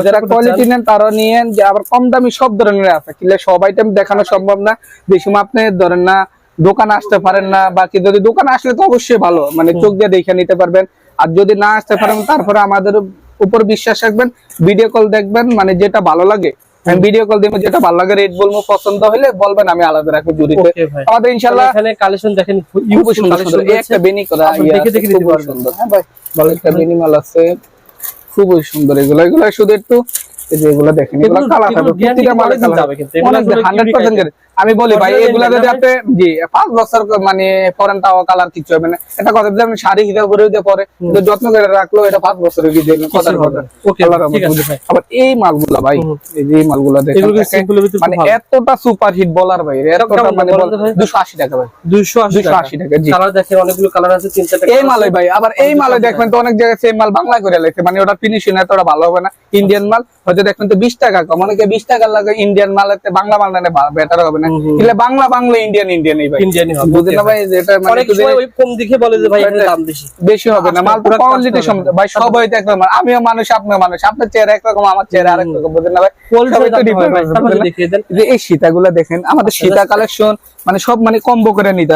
Speaker 1: যারা কোয়ালিটি
Speaker 2: নেন তারা নিয়েন যে আবার কম দামি সব ধরনের আছে। কিলে সব আইটেম দেখানো সম্ভব না। বেশি আপনি ধরেন না দোকানে আসতে পারেন না বাকি যদি দোকান আসলে তো অবশ্যই ভালো। মানে চোখ দিয়ে দেখে নিতে পারবেন। আর যদি না আসতে পারেন তারপরে আমাদের উপর বিশ্বাস রাখবেন ভিডিও কল দেখবেন মানে যেটা ভালো লাগে। আমি ভিডিও কল দিব যেটা ভালো লাগে রেট বলব পছন্দ হলে বলবেন আমি আলাদা রাখব জুড়িতে আমাদের ইনশাল্লাহ
Speaker 1: এখানে কালেকশন দেখেন ইউজফুল
Speaker 2: সুন্দর সুন্দর একটা বেনি করা
Speaker 1: দেখে
Speaker 2: সুন্দর। হ্যাঁ ভাই। ভালো একটা বেনি মাল আছে খুবই সুন্দর। এগুলো এগুলো শুধু একটু এই যে এগুলো দেখেন এগুলো
Speaker 1: এগুলো-
Speaker 2: কালার হবে
Speaker 1: guarantee
Speaker 2: মালে কালার
Speaker 1: যাবে কিন্তু, এগুলো
Speaker 2: অনেক
Speaker 1: আসলে
Speaker 2: হান্ড্রেড আমি বলি ভাই এগুলা যদি আপনি জি বছর মানে কালার কিছু হবে না। এটা কথা শাড়ি হিসাব করে দিতে পরে যত্ন করে রাখল এটা বছরের কি কথা
Speaker 1: হবে।
Speaker 2: আবার এই মালগুলা ভাই এই যে মালগুলা দেখেন মানে এতটা সুপার হিট বলার ভাই এতটা মানে
Speaker 1: বলেন তো ভাই?
Speaker 2: দুশো আশি টাকা ভাই।
Speaker 1: 280 টাকা।
Speaker 2: 280 টাকা, জি।
Speaker 1: কালার দেখেন অনেকগুলো কালার আছে
Speaker 2: এই
Speaker 1: colour
Speaker 2: মালে
Speaker 1: আছে।
Speaker 2: ভাই আবার এই মালে দেখবেন তো অনেক জায়গায় সেম মাল বাংলা করে লেখে মানে ওটা ফিনিশিং এতটা ভালো হবে না। ইন্ডিয়ান মাল। হয়তো দেখবেন তো বিশ টাকা কম। অনেকে বিশ টাকা লাগে ইন্ডিয়ান মালেতে বাংলা মাল নেনে বেটার হবে না।
Speaker 1: হুম।
Speaker 2: বাংলা বাংলা ইন্ডিয়ান ইন্ডিয়ানই ভাই। বুঝলেন না ভাই মানে
Speaker 1: কম দেখে বলে যে ভাই দাম বেশি।
Speaker 2: বেশি হবে না মাল
Speaker 1: পুরো
Speaker 2: কোয়ালিটি ভাই সবাই তো একরকম আমিও মানুষ আপনিও মানুষ। আপনার চেহারা একরকম আমার চেহারা আরেক রকম বুঝলেন না ভাই? না? যে এই সীতাগুলা দেখেন আমাদের
Speaker 1: আচ্ছা,
Speaker 2: সীতা কালেকশন মানে সব মানে কম্বো করে নিতে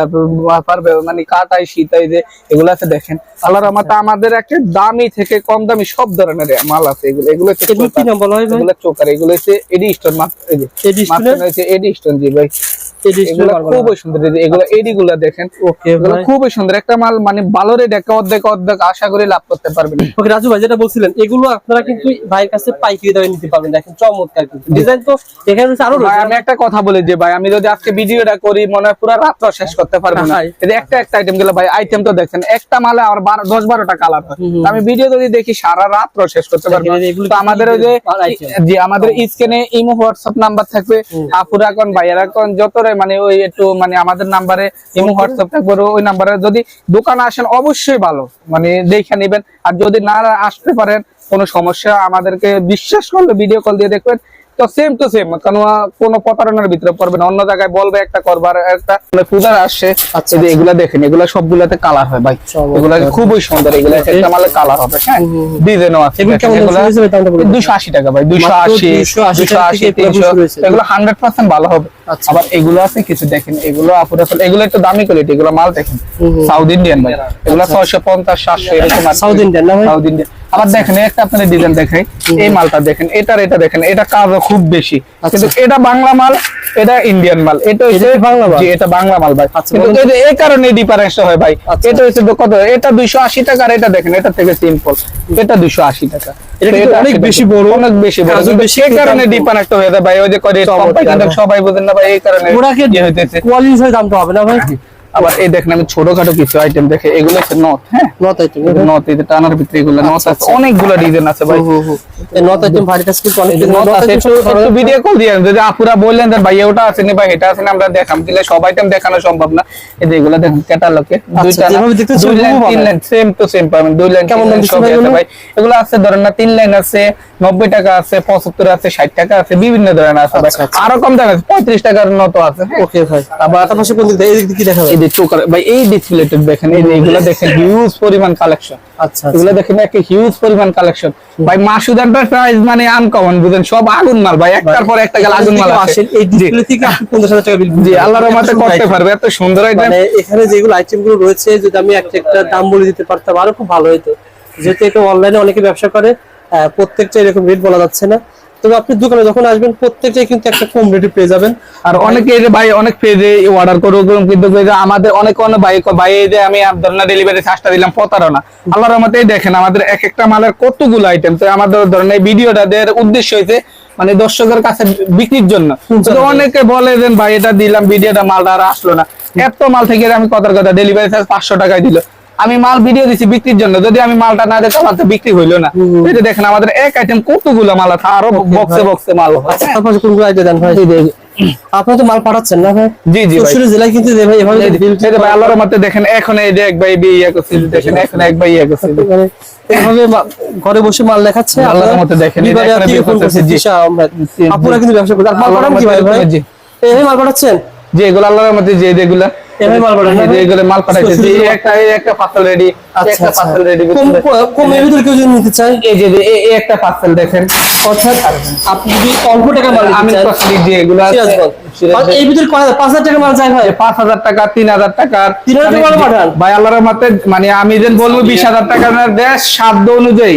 Speaker 2: পারবে- মানে কাটাই সীতাই যে এগুলো আছে দেখেন। আল্লাহর রহমতে আমাদের একটা দামি থেকে কম দামি সব ধরনের মাল আছে এগুলো। এগুলো হচ্ছে
Speaker 1: এগুলো কি
Speaker 2: চোকার।
Speaker 1: নাম বলা হয় ভাই?
Speaker 2: এগুলো চোকার এগুলো হচ্ছে এডি স্টোন মাত্র
Speaker 1: এডি
Speaker 2: হচ্ছে স্টোন জি ভাই। এগুলো খুবই সুন্দর। এগুলো এডি দেখেন
Speaker 1: ওকে
Speaker 2: এগুলো
Speaker 1: ভাই।
Speaker 2: খুবই সুন্দর। একটা মাল মানে ভালো রেট একটা অর্ধেক অর্ধেক আশা করি লাভ করতে পারবেন।
Speaker 1: ওকে রাজু ভাই যেটা বলছিলেন এগুলো আপনারা কিন্তু ভাইয়ের কাছে পাইকারি দামে নিতে পারবেন। দেখেন চমৎকার কিন্তু। ডিজাইন তো এখানে রয়েছে আরও
Speaker 2: আমি একটা কথা বলি যে ভাই আমি যদি আজকে ভিডিওটা করি মনে হয় পুরো রাত্র শেষ করতে পারব না। একটা একটা আইটেমগুলো ভাই আইটেম তো দেখেন একটা মালে আর বারো দশ বারোটা কালার হয়। আমি ভিডিও যদি দেখি সারা রাত্র শেষ করতে পারব তো আমাদের ওই যে আমাদের স্ক্রিনে ইমো হোয়াটসঅ্যাপ নাম্বার থাকবে। আপুরা এখন ভাইয়ারা এখন যতরে মানে ওই একটু মানে আমাদের নাম্বারে ইমো হোয়াটসঅ্যাপ থাকবে ওই নাম্বারে যদি দোকানে আসেন অবশ্যই ভালো মানে দেখে নেবেন। আর যদি না আসতে পারেন কোনো সমস্যা আমাদেরকে বিশ্বাস করলে ভিডিও কল দিয়ে দেখবেন। তো সেম টু সেম কোনো কোনো প্রতারণার ভিতরে পড়বে না অন্য জায়গায় বলবে একটা করবার একটা মানে পূজার আসছে
Speaker 1: আচ্ছা,
Speaker 2: এগুলা দেখেন এগুলা সবগুলাতে কালার হয় ভাই। এগুলা খুবই সুন্দর এগুলা একটা মালে কালার হবে হ্যাঁ। ডিজাইনও আছে। দুশো আশি টাকা ভাই দুশো আশি দুশো আশি তিনশো এগুলো হান্ড্রেড পার্সেন্ট ভালো হবে।
Speaker 1: আচ্ছা।
Speaker 2: আবার এগুলো আছে কিছু দেখেন এগুলো আপুরা এগুলো একটু দামি কোয়ালিটি এগুলো মাল দেখেন। সাউথ ইন্ডিয়ান ভাই এগুলো
Speaker 1: আচ্ছা।
Speaker 2: ছয়শো পঞ্চাশ সাতশো এরকম।
Speaker 1: সাউথ ইন্ডিয়ান
Speaker 2: সাউথ ইন্ডিয়ান আবার দেখেন একটা আপনার ডিজাইন দেখাই। এই মালটা দেখেন এটার এটা দেখেন এটা কাজও খুব বেশি। কিন্তু এটা বাংলা মাল এটা ইন্ডিয়ান মাল। এটা হচ্ছে
Speaker 1: বাংলা মাল?
Speaker 2: এটা বাংলা মাল ভাই।
Speaker 1: আচ্ছা,
Speaker 2: কিন্তু এই এই কারণে ডিফারেন্স হয় ভাই।
Speaker 1: আচ্ছা।
Speaker 2: এটা হচ্ছে কত? এটা দুইশো আশি টাকা আর এটা দেখেন এটা থেকে সিম্পল এটা দুইশো আশি টাকা।
Speaker 1: এটা অনেক বেশি বড়।
Speaker 2: অনেক বেশি বড়
Speaker 1: বেশি,
Speaker 2: সেই কারণে
Speaker 1: কম।
Speaker 2: হয়ে যায় ভাই ওই যে করে। সবাই বোঝেন না ভাই এই কারণে ইয়ে
Speaker 1: কোয়ালিটি হিসেবে দামটা হবে না ভাই
Speaker 2: আবার এই দেখেন আমি ছোটখাটো কিছু আইটেম দেখে এগুলো হচ্ছে নথ হ্যাঁ?
Speaker 1: নট আইটেম
Speaker 2: নথ এই টানার ভিতরে এগুলো নথ আছে।
Speaker 1: আচ্ছা।
Speaker 2: অনেকগুলো ডিজাইন আছে ভাই।
Speaker 1: এই নট আইটেম ভারী কাজ কিন্তু অনেক
Speaker 2: নথ আছে একটু ভিডিও কল দিয়ে যদি আপুরা বললেন যে ভাই ওটা আছে না? ভাই এটা আছে না? আমরা দেখাম। দিলে সব আইটেম দেখানো সম্ভব না। এই যে এগুলো দেখেন ক্যাটালগে দুইটা
Speaker 1: আচ্ছা, যেভাবে দেখতেছি
Speaker 2: দুই লাইন তিন লাইন সেম টু সেম পাবেন। দুই লাইন
Speaker 1: কেমন দাম
Speaker 2: দাম
Speaker 1: দিচ্ছেন ভাই এগুলো?
Speaker 2: আছে ধরেন না তিন লাইন আছে নব্বই টাকা আছে পঁচাত্তর আছে ষাট টাকা আছে বিভিন্ন ধরনের আছে ভাই।
Speaker 1: আচ্ছা, আচ্ছা।
Speaker 2: আরও কম দাম আছে পঁয়ত্রিশ টাকার মতো আছে হ্যাঁ।
Speaker 1: ওকে ভাই। আবার তার পাশে কোন দিক? এই দিক কি দেখাবে
Speaker 2: এই যে চোকার ভাই এই ডিসপ্লেটা দেখেন এই যে দেখেন হিউজ পরিমাণ কালেকশন
Speaker 1: আচ্ছা
Speaker 2: এগুলো দেখেন একটা হিউজ পরিমাণ কালেকশন ভাই মাসুদ এন্টারপ্রাইজ মানে আনকমন বুঝেন সব আগুন মাল ভাই একটার পর একটা গেল আগুন মাল আছে
Speaker 1: এই ডিসপ্লে থেকে আপনি পঞ্চাশ হাজার টাকা বিল
Speaker 2: জি আল্লাহর রহমতে করতে পারবে এত সুন্দর আইটেম
Speaker 1: মানে এখানে যেগুলো আইটেমগুলো রয়েছে যদি আমি একটা একটা দাম বলে দিতে পারতাম আরও খুব ভালো হতো যেহেতু এটা অনলাইনে অনেকে ব্যবসা করে প্রত্যেকটা এরকম রেট বলা যাচ্ছে না। তবে আপনি দোকানে যখন আসবেন প্রত্যেকটাই কিন্তু একটা কম রেটে পেয়ে যাবেন।
Speaker 2: আর অনেকে ভাই অনেক পেজে অর্ডার করব কিন্তু যে আমাদের অনেক অনেক ভাই ভাই এই যে আমি ধরেন ডেলিভারি চার্জটা দিলাম প্রতারণা। আল্লাহর রহমতে এই দেখেন আমাদের এক একটা মালের কতগুলো আইটেম তো আমাদের ধরেন এই ভিডিওটা দেওয়ার উদ্দেশ্য হয়েছে মানে দর্শকের কাছে বিক্রির জন্য। তো অনেকে বলে যে ভাই এটা দিলাম ভিডিওটা মালটা আর আসলো না। এত মাল থেকে আমি কথার কথা ডেলিভারি চার্জ পাঁচশো টাকায় দিল। আমি মাল ভিডিও দিছি বিক্রির জন্য। যদি আমি মালটা না দিতাম আমার তো বিক্রি হইল না। এই যে দেখেন আমাদের এক আইটেম কতগুলো মাল আছে আরও বক্সে বক্সে মাল হয়
Speaker 1: আচ্ছা কোনগুলো আইডিয়া দেন ভাই? আপনি তো মাল পাঠাচ্ছেন না ভাই?
Speaker 2: জি জি ভাই।
Speaker 1: জেলায় কিন্তু এভাবে
Speaker 2: এই যে-
Speaker 1: বিল
Speaker 2: এই যে ভাই আল্লাহর রহমতে দেখেন এখন এই যে এক ভাই ইয়ে করছে, দেখেন এখন এক ভাই ইয়ে করছে।
Speaker 1: মানে এভাবে ঘরে বসে মাল দেখাচ্ছে
Speaker 2: আল্লাহর
Speaker 1: আপনারা
Speaker 2: দেখেন,
Speaker 1: আপনারা কিন্তু ব্যবসা করছেন মাল পাঠান কি ভাই? ভাই? এই মাল পাঠাচ্ছেন?
Speaker 2: যে এগুলো আল্লাহর রহমতে যে যেগুলা
Speaker 1: মাল পাঠান না
Speaker 2: এই যে
Speaker 1: ভাই?
Speaker 2: এগুলো মাল পাঠাইছে একটা একটা পার্সেল রেডি
Speaker 1: আচ্ছা
Speaker 2: একটা
Speaker 1: আচ্ছা।
Speaker 2: পার্সেল রেডি
Speaker 1: কম কম ভিতরে কেউ যদি নিতে চায়?
Speaker 2: এই যে এই- একটা পার্সেল দেখেন।
Speaker 1: অর্থাৎ আপনি যদি অল্প টাকা মাল
Speaker 2: আমি যে এগুলো।
Speaker 1: এই ভিতরে পাঁচ হাজার টাকা মাল ভাই।
Speaker 2: পাঁচ হাজার টাকা তিন হাজার টাকা
Speaker 1: 3000 টাকা
Speaker 2: আমি-
Speaker 1: পাঠান?
Speaker 2: ভাই আল্লাহর রহমতে মানে আমি যেন বলব বিশ হাজার টাকা দেশ সাধ্য অনুযায়ী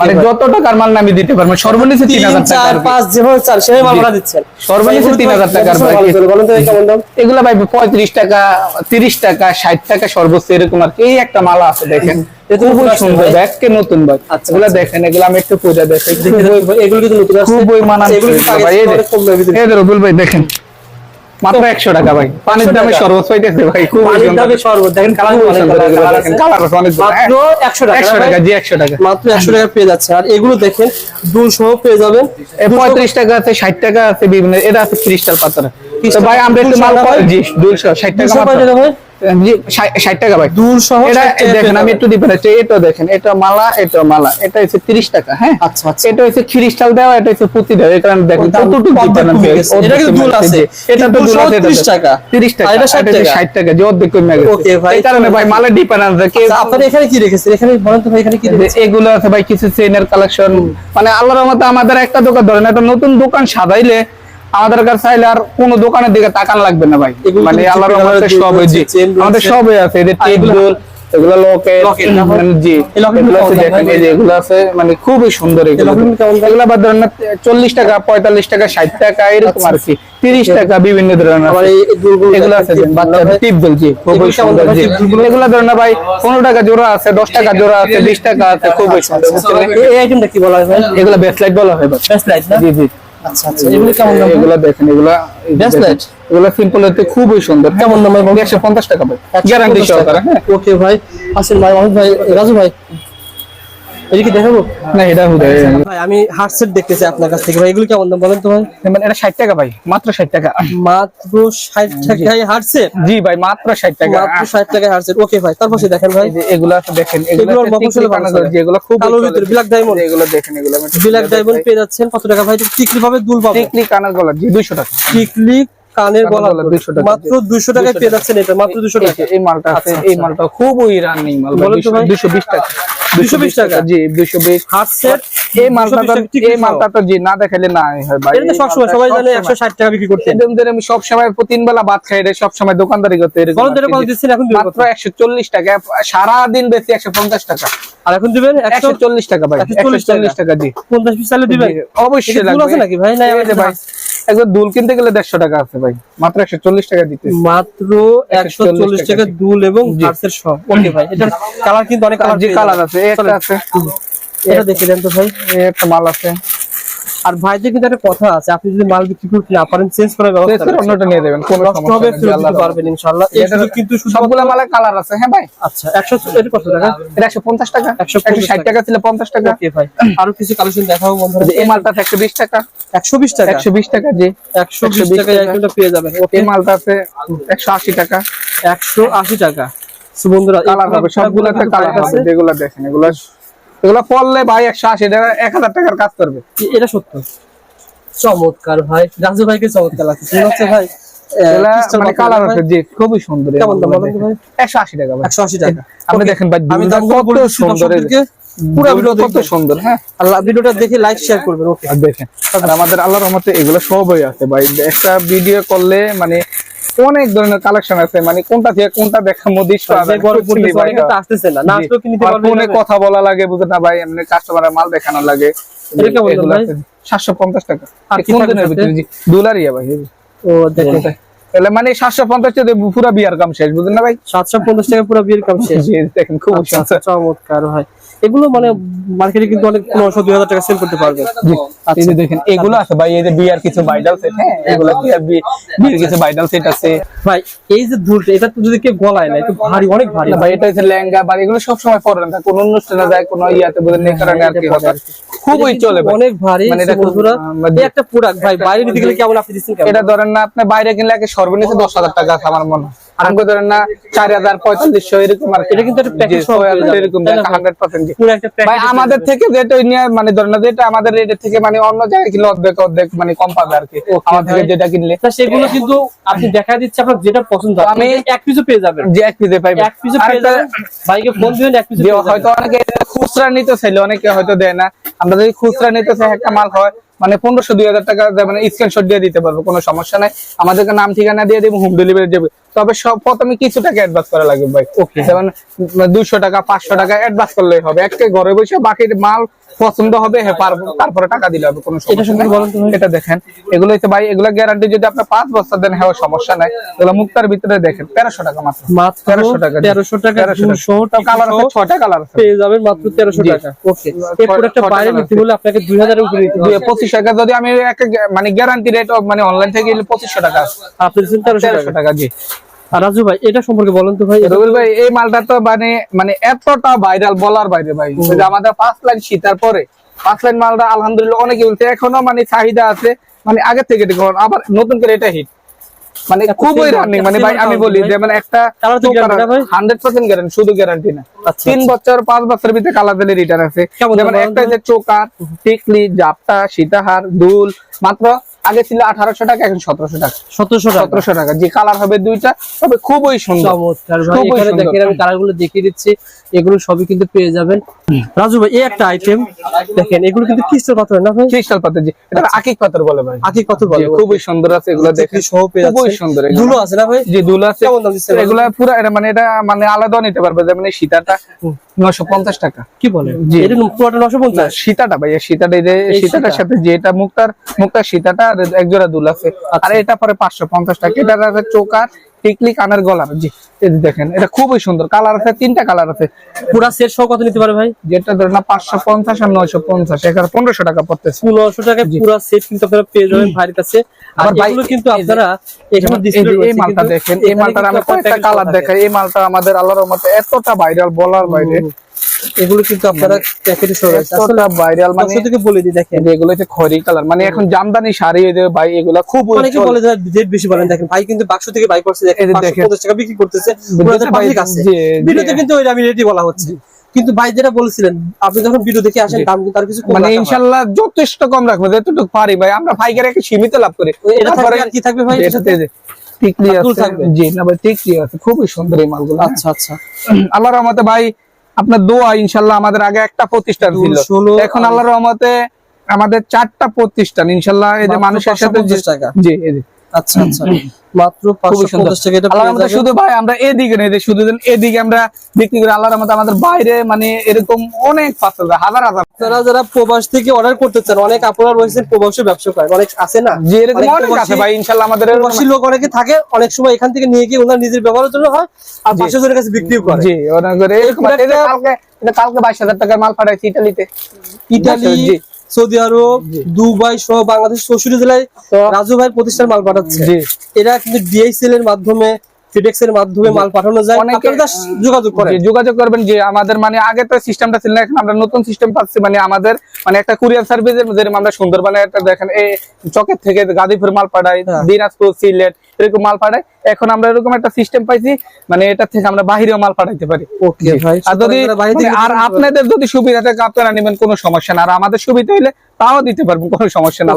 Speaker 2: মানে যত টাকার মাল দিতে পারব সর্বনিম্ন তিন
Speaker 1: তিন
Speaker 2: হাজার টাকা
Speaker 1: চার
Speaker 2: আর কি।
Speaker 1: পাঁচ যেভাবে চার সেভাবে মাল
Speaker 2: জি।
Speaker 1: দিচ্ছেন।
Speaker 2: সর্বনিম্ন
Speaker 1: ভাই,
Speaker 2: 3000 টাকার ভাই।
Speaker 1: বলেন তো কেমন দাম
Speaker 2: এগুলো ভাই পঁয়ত্রিশ টাকা তিরিশ টাকা ষাট টাকা সর্বোচ্চ এরকম আর এই একটা মালা আছে দেখেন। খুবই সুন্দর ব্যাগকে নতুন
Speaker 1: আচ্ছা,
Speaker 2: এগুলো
Speaker 1: আচ্ছা।
Speaker 2: দেখেন এগুলো আমি একটু পূজা দেখাই
Speaker 1: এগুলো কিন্তু নতুন
Speaker 2: খুবই
Speaker 1: আচ্ছা,
Speaker 2: ভাই দেখেন। মাত্র একশো টাকা ভাই। পানির দামে সর্বোচ্চ পাইতেছে ভাই খুব
Speaker 1: পানির দামে দেখেন কালার অনেক
Speaker 2: অনেক
Speaker 1: মাত্র একশো টাকা
Speaker 2: একশো টাকা জি একশো টাকা।
Speaker 1: মাত্র একশো টাকা পেয়ে যাচ্ছে। আর এগুলো দেখেন দুল সহ পেয়ে যাবেন।
Speaker 2: পঁয়ত্রিশ টাকা আছে ষাট টাকা আছে বিভিন্ন এটা আছে ক্রিস্টাল
Speaker 1: পাতার
Speaker 2: ভাই আমরা একটু মাল জি দুশো ষাট টাকা
Speaker 1: দুশো কয়
Speaker 2: মাত্র।
Speaker 1: টাকা ভাই
Speaker 2: জি ষাট- ষাট টাকা ভাই
Speaker 1: দুল সহ
Speaker 2: এটা দেখেন আমি একটু ডিফারেন্ট এটা দেখেন এটা মালা এটা মালা এটা হচ্ছে 30 টাকা হ্যাঁ
Speaker 1: আচ্ছা।
Speaker 2: এটা হচ্ছে ক্রিস্টাল দেওয়া এটা হচ্ছে পুঁতি দেওয়া এই দেখেন কতটুকু
Speaker 1: কম
Speaker 2: difference
Speaker 1: কমে
Speaker 2: হয়েছে।
Speaker 1: গেছে।
Speaker 2: অর্ধেক
Speaker 1: এটা কিন্তু দুল আছে।
Speaker 2: এটা তো
Speaker 1: দুল
Speaker 2: দুল আছে, এটা
Speaker 1: 30
Speaker 2: দেখেন।
Speaker 1: টাকা।
Speaker 2: 30 টাকা
Speaker 1: এটা 60 টাকা।
Speaker 2: 60 টাকা যে অর্ধেক কমে গেছে
Speaker 1: Okay, ভাই।
Speaker 2: এই কারণে ভাই মালের ডিফারেন্স আছে
Speaker 1: আপনারা এখানে কি রেখেছেন এখানে বলেন তো ভাই এখানে কি রেখেছেন
Speaker 2: এগুলো আছে ভাই কিছু চেইনের কালেকশন মানে আল্লাহর রহমতে আমাদের একটা দোকান ধরেন একটা নতুন দোকান সাজাইলে আমাদের কাছে চাইলে আর কোনো দোকানের দিকে তাকান লাগবে না ভাই মানে আল্লাহর রহমতে সব জি আমাদের সবই আছে এদের
Speaker 1: আর
Speaker 2: টিপ
Speaker 1: এগুলো-
Speaker 2: লকেট
Speaker 1: লকেট ভাই?
Speaker 2: জি এগুলো আছে দেখেন এই যে এগুলো আছে মানে খুবই সুন্দর এগুলো
Speaker 1: লকেট কেমন দাম?
Speaker 2: এগুলো আবার ধরেন না চল্লিশ টাকা এরকম আর কি তিরিশ টাকা বিভিন্ন ধরনের
Speaker 1: আবার
Speaker 2: আছে।
Speaker 1: এই এই
Speaker 2: এগুলো আছে বাচ্চাদের
Speaker 1: ভাই।
Speaker 2: টিপ দুল জি খুবই সুন্দর জি এগুলো ধরেন ভাই পনেরো টাকা জোড়া আছে দশ টাকা জোড়া আছে বিশ টাকা আছে খুবই সুন্দর?
Speaker 1: এই- এই আইটেমটা কি বলা হয় ভাই
Speaker 2: এগুলো বেসলাইট বলা হয় জি জি
Speaker 1: আচ্ছা আচ্ছা এগুলো কেমন দাম?
Speaker 2: এগুলো দেখেন এগুলো
Speaker 1: light?
Speaker 2: এগুলো সিম্পল হতে খুবই সুন্দর।
Speaker 1: কেমন দাম? ভাই বলুন?
Speaker 2: একশো পঞ্চাশ টাকা ভাই গ্যারান্টি সহকারে হ্যাঁ।
Speaker 1: ওকে ভাই। আসেন ভাই মাহমুদ ভাই রাজু ভাই। এদিকে দেখাবো?
Speaker 2: না এটা
Speaker 1: ভাই আমি হার্ট সেট দেখতে চাই আপনার কাছ থেকে। ভাই এগুলো কেমন দাম বলেন তো ভাই?
Speaker 2: মানে এটা ষাট টাকা ভাই মাত্র ষাট টাকা।
Speaker 1: মাত্র ষাট টাকায় হার্ডসেট
Speaker 2: জি ভাই মাত্র ষাট টাকা।
Speaker 1: মাত্র ষাট টাকায় হার্ডসেট ওকে ভাই তারপর সে দেখেন ভাই।
Speaker 2: এগুলো আছে দেখেন এগুলো
Speaker 1: ভালো
Speaker 2: কানাগর,
Speaker 1: চলে।
Speaker 2: যেগুলো খুব
Speaker 1: কালোর ভিতরে black diamond?
Speaker 2: এগুলো দেখেন এগুলো
Speaker 1: ব্ল্যাক ডায়মন্ড পেয়ে যাচ্ছেন। কত টাকা ভাই? টিকলি পাবে দুল পাবে।
Speaker 2: টিকলি কানার গলা জি দুইশো টাকা।
Speaker 1: টিকলি কানের গলা
Speaker 2: 200।
Speaker 1: মাত্র দুশো টাকায়
Speaker 2: 200
Speaker 1: পেয়ে যাচ্ছেন এটা মাত্র দুশো
Speaker 2: এই
Speaker 1: টাকা।
Speaker 2: এই মালটা আছে এই
Speaker 1: আচ্ছা।
Speaker 2: মালটা খুবই রানিং মাল
Speaker 1: বলেন তো ভাই।
Speaker 2: দুইশো বিশ টাকা।
Speaker 1: 220 টাকা?
Speaker 2: জি দুইশো বিশ
Speaker 1: হাফ সেট
Speaker 2: এই মালটা এই মালটা জি না দেখালে না হয় ভাই
Speaker 1: এটা তো
Speaker 2: এই
Speaker 1: সবাই জানে
Speaker 2: সবসময়।
Speaker 1: একশো ষাট টাকা বিক্রি করতে
Speaker 2: এরকম ধরে আমি সবসময় তিন বেলা ভাত খাই রে সবসময় দোকানদারি করতে এরকম।
Speaker 1: কত দিচ্ছেন এখন
Speaker 2: মাত্র? একশো চল্লিশ টাকা সারাদিন বেশি একশো পঞ্চাশ টাকা
Speaker 1: আর এখন দিবেন একশো
Speaker 2: একশো চল্লিশ টাকা ভাই
Speaker 1: 140
Speaker 2: একশো চল্লিশ টাকা জি
Speaker 1: পঞ্চাশ পিস চালে দিবেন
Speaker 2: অবশ্যই লাগবে
Speaker 1: নাকি ভাই? না,
Speaker 2: ভাই একবার দুল কিনতে গেলে দেড়শো টাকা আছে ভাই। মাত্র একশো চল্লিশ টাকা দিতে
Speaker 1: মাত্র একশো চল্লিশ টাকা দুল এবং। হার্সের সব ওকে ভাই এটা কালার কিন্তু অনেক কালার
Speaker 2: আছে এটা আছে।
Speaker 1: এটা দেখে দেন তো ভাই।
Speaker 2: একটা মাল আছে।
Speaker 1: আর ভাইদের কিন্তু একটা কথা আছে আপনি যদি মাল বিক্রি করতে না পারেন চেঞ্জ করার ব্যবস্থা
Speaker 2: এছাড়া অন্যটা নিয়ে দেবেন কোনো সমস্যা
Speaker 1: হবে ফেরত দিতে পারবেন ইনশাআল্লাহ।
Speaker 2: এটা
Speaker 1: কিন্তু
Speaker 2: সবগুলা মালে কালার আছে হ্যাঁ ভাই?
Speaker 1: আচ্ছা একশো এটা কত টাকা?
Speaker 2: এটা একশো পঞ্চাশ টাকা।
Speaker 1: 150
Speaker 2: একশো ষাট টাকা। ছিল পঞ্চাশ টাকা।
Speaker 1: ওকে ভাই। আরও কিছু কালেকশন দেখাবো বন্ধুরা।
Speaker 2: এই মালটা আছে একশো বিশ টাকা।
Speaker 1: একশো বিশ টাকা?
Speaker 2: একশো বিশ টাকা জি।
Speaker 1: একশো বিশ
Speaker 2: 120
Speaker 1: টাকায়
Speaker 2: টাকা।
Speaker 1: আইটেমটা পেয়ে যাবেন ওকে?
Speaker 2: এই মালটা আছে একশো আশি টাকা।
Speaker 1: একশো আশি টাকা। So বন্ধুরা এই
Speaker 2: কালার হবে সবগুলোতে
Speaker 1: কিন্তু
Speaker 2: কালার
Speaker 1: আছে।
Speaker 2: যেগুলো দেখেন এগুলো এগুলো পড়লে ভাই একশো আশি টাকা এক হাজার টাকার কাজ করবে।
Speaker 1: এটা সত্য। চমৎকার ভাই। রাজু ভাইকে চমৎকার লাগছে। হচ্ছে ভাই।
Speaker 2: মানে খুবই সুন্দর এই
Speaker 1: কেমন দাম
Speaker 2: মালগুলো
Speaker 1: বলেন তো ভাই?
Speaker 2: দেখেন। একশো আশি টাকা
Speaker 1: একশো আশি টাকা।
Speaker 2: আপনি দেখেন ভাই
Speaker 1: আমি
Speaker 2: দুলটা
Speaker 1: দামগুলো
Speaker 2: কত সুন্দর
Speaker 1: পুরো ভিডিও
Speaker 2: কত সুন্দর হ্যাঁ?
Speaker 1: আল্লাহ ভিডিওটা দেখে লাইক শেয়ার করবেন। ওকে।
Speaker 2: আর দেখেন আমাদের আল্লাহর রহমতে এগুলো সবই আছে ভাই। একটা ভিডিও করলে মানে অনেক ধরনের কালেকশন আছে মানে কোনটা থেকে কোনটা দেখা মদিস ফোনে কথা বলা লাগে বুঝে না ভাই এমনি কাস্টমারের মাল দেখানো লাগে? সাতশো পঞ্চাশ টাকা। কোন দিনের ভিতরে ডলারিয়া ভাই
Speaker 1: ও দেখেন।
Speaker 2: তাহলে মানে সাতশো পঞ্চাশ টাকা পুরো বিয়ার কাম শেষ বুঝেন না ভাই?
Speaker 1: সাতশো পঞ্চাশ টাকা পুরো বিয়ের কাম শেষ।
Speaker 2: দেখেন খুব
Speaker 1: আচ্ছা, চমৎকার ভাই। এগুলো মানে মার্কেটে কিন্তু অনেক পনেরোশো দুই হাজার টাকা সেল করতে পারবে
Speaker 2: এই যে দেখেন এগুলো আছে ভাই এই যে বিয়ার কিছু ভাইটাল সেট হ্যাঁ? এগুলো বিয়ার কিছু ভাইটাল সেট আছে।
Speaker 1: ভাই এই যে দুলটা এটা তো যদি কেউ গলায় না একটু ভারী অনেক ভারী
Speaker 2: ভাই। এটা হচ্ছে লেহেঙ্গা বা এগুলো সবসময় পরেন না কোন অনুষ্ঠানে যায় কোন ইয়াতে বুঝেন এই কারণে আর কি হয় খুবই চলে
Speaker 1: অনেক ভারী
Speaker 2: মানে এটা
Speaker 1: বন্ধুরা এই একটা প্রোডাক্ট ভাই বাইরে নিতে গেলে কেমন আপনি দিচ্ছেন
Speaker 2: এটা ধরেন না আপনি বাইরে কিনলে একে সর্বনিম্ন দশ হাজার টাকা আমার মনে হয়। আমাকে ধরেন না চার হাজার পঁয়তাল্লিশশো এরকম আর
Speaker 1: এটা কিন্তু
Speaker 2: এরকম? হান্ড্রেড পার্সেন্ট ভাই আমাদের থেকে যেটা নিয়ে মানে ধরেন না যেটা আমাদের রেটের থেকে মানে অন্য জায়গায় কিনলে অর্ধেক অর্ধেক মানে কম পাবে আর কি। আমার থেকে যেটা কিনলে।
Speaker 1: সেগুলো কিন্তু আপনি দেখা দিচ্ছে আপনার যেটা পছন্দ
Speaker 2: আমি-
Speaker 1: এক পিসও পেয়ে যাবেন।
Speaker 2: যে এক পিসে পাইবে।
Speaker 1: এক পিসও পেয়ে যাবেন ভাইকে ফোন দিবেন এক পিসও
Speaker 2: যে হয়তো অনেকে খুচরা নিতে চাইলে অনেকে হয়তো দেয় না। আমরা যদি খুচরা নিতে চাই একটা মাল হয় মানে পনেরোশো দুই হাজার টাকা মানে স্ক্রিনশট দিয়ে দিতে পারব কোনো সমস্যা নাই। আমাদেরকে নাম ঠিকানা দিয়ে দেবো হোম ডেলিভারি দেবে। তবে সব প্রথমে কিছু টাকা অ্যাডভান্স করা লাগবে ভাই। ওকে যেমন দুইশো টাকা পাঁচশো টাকা অ্যাডভান্স করলেই হবে। একটা ঘরে বসে বাকি মাল পছন্দ হবে হ্যাঁ পারব তারপরে টাকা দিলে হবে কোনো সমস্যা এটা দেখেন। এগুলো হচ্ছে ভাই এগুলো গ্যারান্টি যদি আপনি পাঁচ বছর দেন হ্যাঁ সমস্যা নাই। এগুলো মুক্তার ভিতরে দেখেন তেরোশো টাকা মাত্র। তেরোশো টাকা
Speaker 1: তেরোশো টাকা দুশো
Speaker 2: কালার আছে ছটা কালার আছে।
Speaker 1: পেয়ে যাবেন মাত্র তেরোশো। টাকা। ওকে। এই প্রোডাক্টটা বাইরে নিতে হলে আপনাকে দুই হাজারের উপরে নিতে হবে।
Speaker 2: পঁচিশ টাকা যদি আমি একটা মানে গ্যারান্টি রেট মানে অনলাইন থেকে গেলে পঁচিশশো টাকা
Speaker 1: আপনি তেরোশো টাকা।
Speaker 2: টাকা জি।
Speaker 1: রাজু ভাই এটা সম্পর্কে বলেন তো ভাই।
Speaker 2: ভাই এই মালটা তো মানে মানে এতটা ভাইরাল বলার বাইরে ভাই। আমাদের পাঁচ লাইন শীতার পরে। পাঁচ লাইন মালটা আলহামদুলিল্লাহ অনেকে বলছে এখনও মানে চাহিদা আছে মানে আগে থেকে আবার নতুন করে এটা হিট মানে খুবই রানিং মানে ভাই আমি বলি যে মানে একটা? হান্ড্রেড পার্সেন্ট গ্যারান্টি শুধু গ্যারান্টি না।
Speaker 1: আচ্ছা,
Speaker 2: তিন বছর পাঁচ বছরের ভিতরে কালার দিলে রিটার্ন আছে যেমন একটা? যে চোকার টিকলি জাপটা সীতাহার দুল মাত্র আগে ছিল আঠারোশো টাকা এখন সতেরোশো টাকা।
Speaker 1: সতেরোশো টাকা।
Speaker 2: সতেরোশো টাকা। যে কালার হবে দুইটা তবে খুবই সুন্দর।
Speaker 1: দেখেন আমি কালারগুলো দেখিয়ে দিচ্ছি এগুলো সবই কিন্তু পেয়ে যাবেন। রাজু ভাই এই একটা আইটেম দেখেন এগুলো কিন্তু কিস্তের কথা না ভাই?
Speaker 2: ক্রিস্টাল পাথর জি। এটা আকিক পাথর বলে ভাই।
Speaker 1: আগে
Speaker 2: পাথর
Speaker 1: বলে
Speaker 2: খুবই সুন্দর আছে এগুলো দেখে
Speaker 1: সহ পেয়ে
Speaker 2: খুবই সুন্দর এগুলো।
Speaker 1: দুলো আছে না ভাই?
Speaker 2: যে দুল আছে? এগুলা পুরো এটা মানে এটা মানে আলাদা নিতে পারবে যেমন সীতাটা। নশো পঞ্চাশ টাকা।
Speaker 1: কি বলেন। এটা পুরোটা নশো
Speaker 2: না,
Speaker 1: পঞ্চাশ?
Speaker 2: সীতাটা ভাই এই সীতাটা এই সীতাটার সাথে যেটা মুক্তার মুক্তার সীতাটা আর এক জোড়া দুল আছে। আর এটা পরে পাঁচশো পঞ্চাশ টাকা। এটা আছে চোকার টিকলি কানের গলার জি এই দেখেন এটা খুবই সুন্দর কালার আছে তিনটা কালার আছে।
Speaker 1: পুরো সেট সহ কত নিতে পারে ভাই?
Speaker 2: যেটা ধরেন না পাঁচশো পঞ্চাশ আর নয়শো পঞ্চাশ এখানে পনেরোশো টাকা পড়তেছে।
Speaker 1: 1500 টাকায় পুরো সেট কিন্তু আপনারা পেয়ে যাবেন ভাইয়ের কাছে।
Speaker 2: আবার
Speaker 1: কিন্তু আপনারা এখানে রয়েছে
Speaker 2: এই মালটা দেখেন এই মালটার আমি কয়েকটা কালার দেখাই। এই মালটা আমাদের আল্লাহর রহমতে এতটা ভাইরাল বলার বাইরে।
Speaker 1: এগুলো কিন্তু আপনারা প্যাকেটে রয়েছে। আসলে
Speaker 2: ভাইরাল মানে
Speaker 1: বলে দিই দেখেন।
Speaker 2: এগুলো হচ্ছে খয়রি কালার মানে এখন জামদানি শাড়ি ভাই এগুলা খুব
Speaker 1: অনেকে বলে যে রেট বেশি বলেন। দেখেন ভাই কিন্তু বাক্স থেকে বাই করছে দেখেন
Speaker 2: এই
Speaker 1: 550 টাকা বিক্রি করতেছে। ভিডিওতে কিন্তু ওই আমি বলা হচ্ছে। কিন্তু ভাই যেটা বলছিলেন আপনি যখন ভিডিও দেখে আসেন দাম কিন্তু আর কিছু
Speaker 2: মানে
Speaker 1: রাখা।
Speaker 2: ইনশাল্লাহ যথেষ্ট কম রাখব যতটুকু পারি ভাই। আমরা ভাইকার একটা সীমিত লাভ করি।
Speaker 1: এটা থাকবে আর কি থাকবে ভাই?
Speaker 2: এটাতে টিকলি আছে? জি না ভাই টিকলি আছে। খুবই সুন্দর এই মালগুলো।
Speaker 1: আচ্ছা আচ্ছা।
Speaker 2: আল্লাহর রহমতে ভাই আপনার দোয়া ইনশাল্লাহ আমাদের আগে একটা প্রতিষ্ঠান ছিল এখন আল্লাহ রহমতে আমাদের চারটা প্রতিষ্ঠান ইনশাল্লাহ এই যে মানুষের সাথে যে-
Speaker 1: 550
Speaker 2: জি এই যে।
Speaker 1: আচ্ছা আচ্ছা। মাত্র
Speaker 2: খুবই
Speaker 1: পাঁচশো
Speaker 2: সুন্দর
Speaker 1: পঞ্চাশ টাকা। এটা।
Speaker 2: শুধু ভাই আমরা এদিকে শুধু যে এদিকে আমরা বিক্রি করি। আল্লাহর রহমতে আমাদের বাইরে মানে এরকম অনেক পার্সেল হাজার হাজার।
Speaker 1: যারা যারা প্রবাস থেকে অর্ডার করতে চান অনেক আপনারা রয়েছেন প্রবাসী ব্যবসা করেন অনেক আছে না?
Speaker 2: যে এরকম
Speaker 1: অনেক
Speaker 2: আছে ভাই ইনশাল্লাহ আমাদের
Speaker 1: প্রবাসী লোক অনেকে থাকে অনেক সময় এখান থেকে নিয়ে গিয়ে ওনার নিজের ব্যবহারের জন্য হয় আর জনের কাছে বিক্রিও করে।
Speaker 2: জি করে এরকম কালকে কালকে বাইশ হাজার টাকার মাল পাঠাইছি ইটালিতে।
Speaker 1: ইটালি
Speaker 2: জি।
Speaker 1: সৌদি আরব দুবাই সহ বাংলাদেশ চৌষট্টি জেলায় রাজু ভাই প্রতিষ্ঠান মাল পাঠাচ্ছে। এরা কিন্তু ডিএসএল এর মাধ্যমে ফিডেক্স এর মাধ্যমে মাল পাঠানো যায়। আপনারা যোগাযোগ করেন।
Speaker 2: যোগাযোগ করবেন যে আমাদের মানে আগে তো সিস্টেমটা ছিল না এখন আমরা নতুন সিস্টেম পাচ্ছি মানে আমাদের মানে একটা কুরিয়ার সার্ভিসের যেরকম আমরা সুন্দরবনে একটা দেখেন এই চকের থেকে গাজীপুর মাল পাঠাই
Speaker 1: হ্যাঁ।
Speaker 2: দিনাজপুর সিলেট এরকম মাল পাঠাই এখন আমরা এরকম একটা সিস্টেম পাইছি মানে এটা থেকে আমরা বাহিরেও মাল পাঠাইতে পারি। আর যদি মানে আর আপনাদের যদি সুবিধা থাকে আপনারা নেবেন কোনো সমস্যা না। আর আমাদের সুবিধা হইলে তাও দিতে পারবেন কোনো সমস্যা না।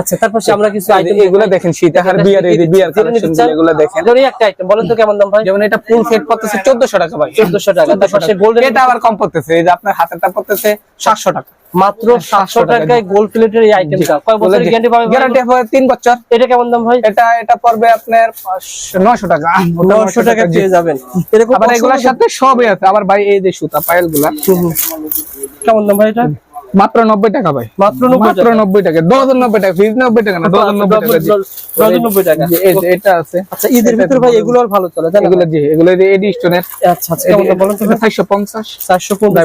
Speaker 1: আচ্ছা তারপর আমরা কিছু আইটেম
Speaker 2: এগুলো দেখেন সীতাহার বিয়ার এই বিয়ার কালেকশন এগুলো দেখেন।
Speaker 1: একটা আইটেম বলেন তো কেমন দাম ভাই?
Speaker 2: যেমন এটা ফুল সেট পড়তেছে চোদ্দশো টাকা ভাই।
Speaker 1: চোদ্দশো টাকা তারপর সে গোল্ডেন
Speaker 2: এটা আবার কম পড়তেছে এই যে আপনার হাতেরটা পড়তেছে সাতশো টাকা।
Speaker 1: মাত্র সাতশো
Speaker 2: 700
Speaker 1: টাকায় গোল্ড প্লেটের এই আইটেমটা কয় বছরের গ্যারান্টি পাবে
Speaker 2: গ্যারান্টি হবে তিন বছর।
Speaker 1: এটা কেমন দাম ভাই?
Speaker 2: এটা এটা পড়বে আপনার নয়শো টাকা। ওটা
Speaker 1: নশো টাকা পেয়ে যাবেন। এরকম
Speaker 2: আবার এগুলোর সাথে সবই আছে। আবার ভাই এই যে সুতা পায়েল
Speaker 1: কেমন দাম ভাই এটা?
Speaker 2: মাত্র নব্বই টাকা ভাই।
Speaker 1: মাত্র নব্বই
Speaker 2: মাত্র নব্বই টাকা। ডজন নব্বই টাকা। ফিজ না যে এটা আছে।
Speaker 1: আচ্ছা ঈদের ভিতরে ভাই এগুলো আর ভালো চলে
Speaker 2: এগুলো জি এগুলো এডি স্টোনের
Speaker 1: আচ্ছা আচ্ছা কেমন বলেন তো?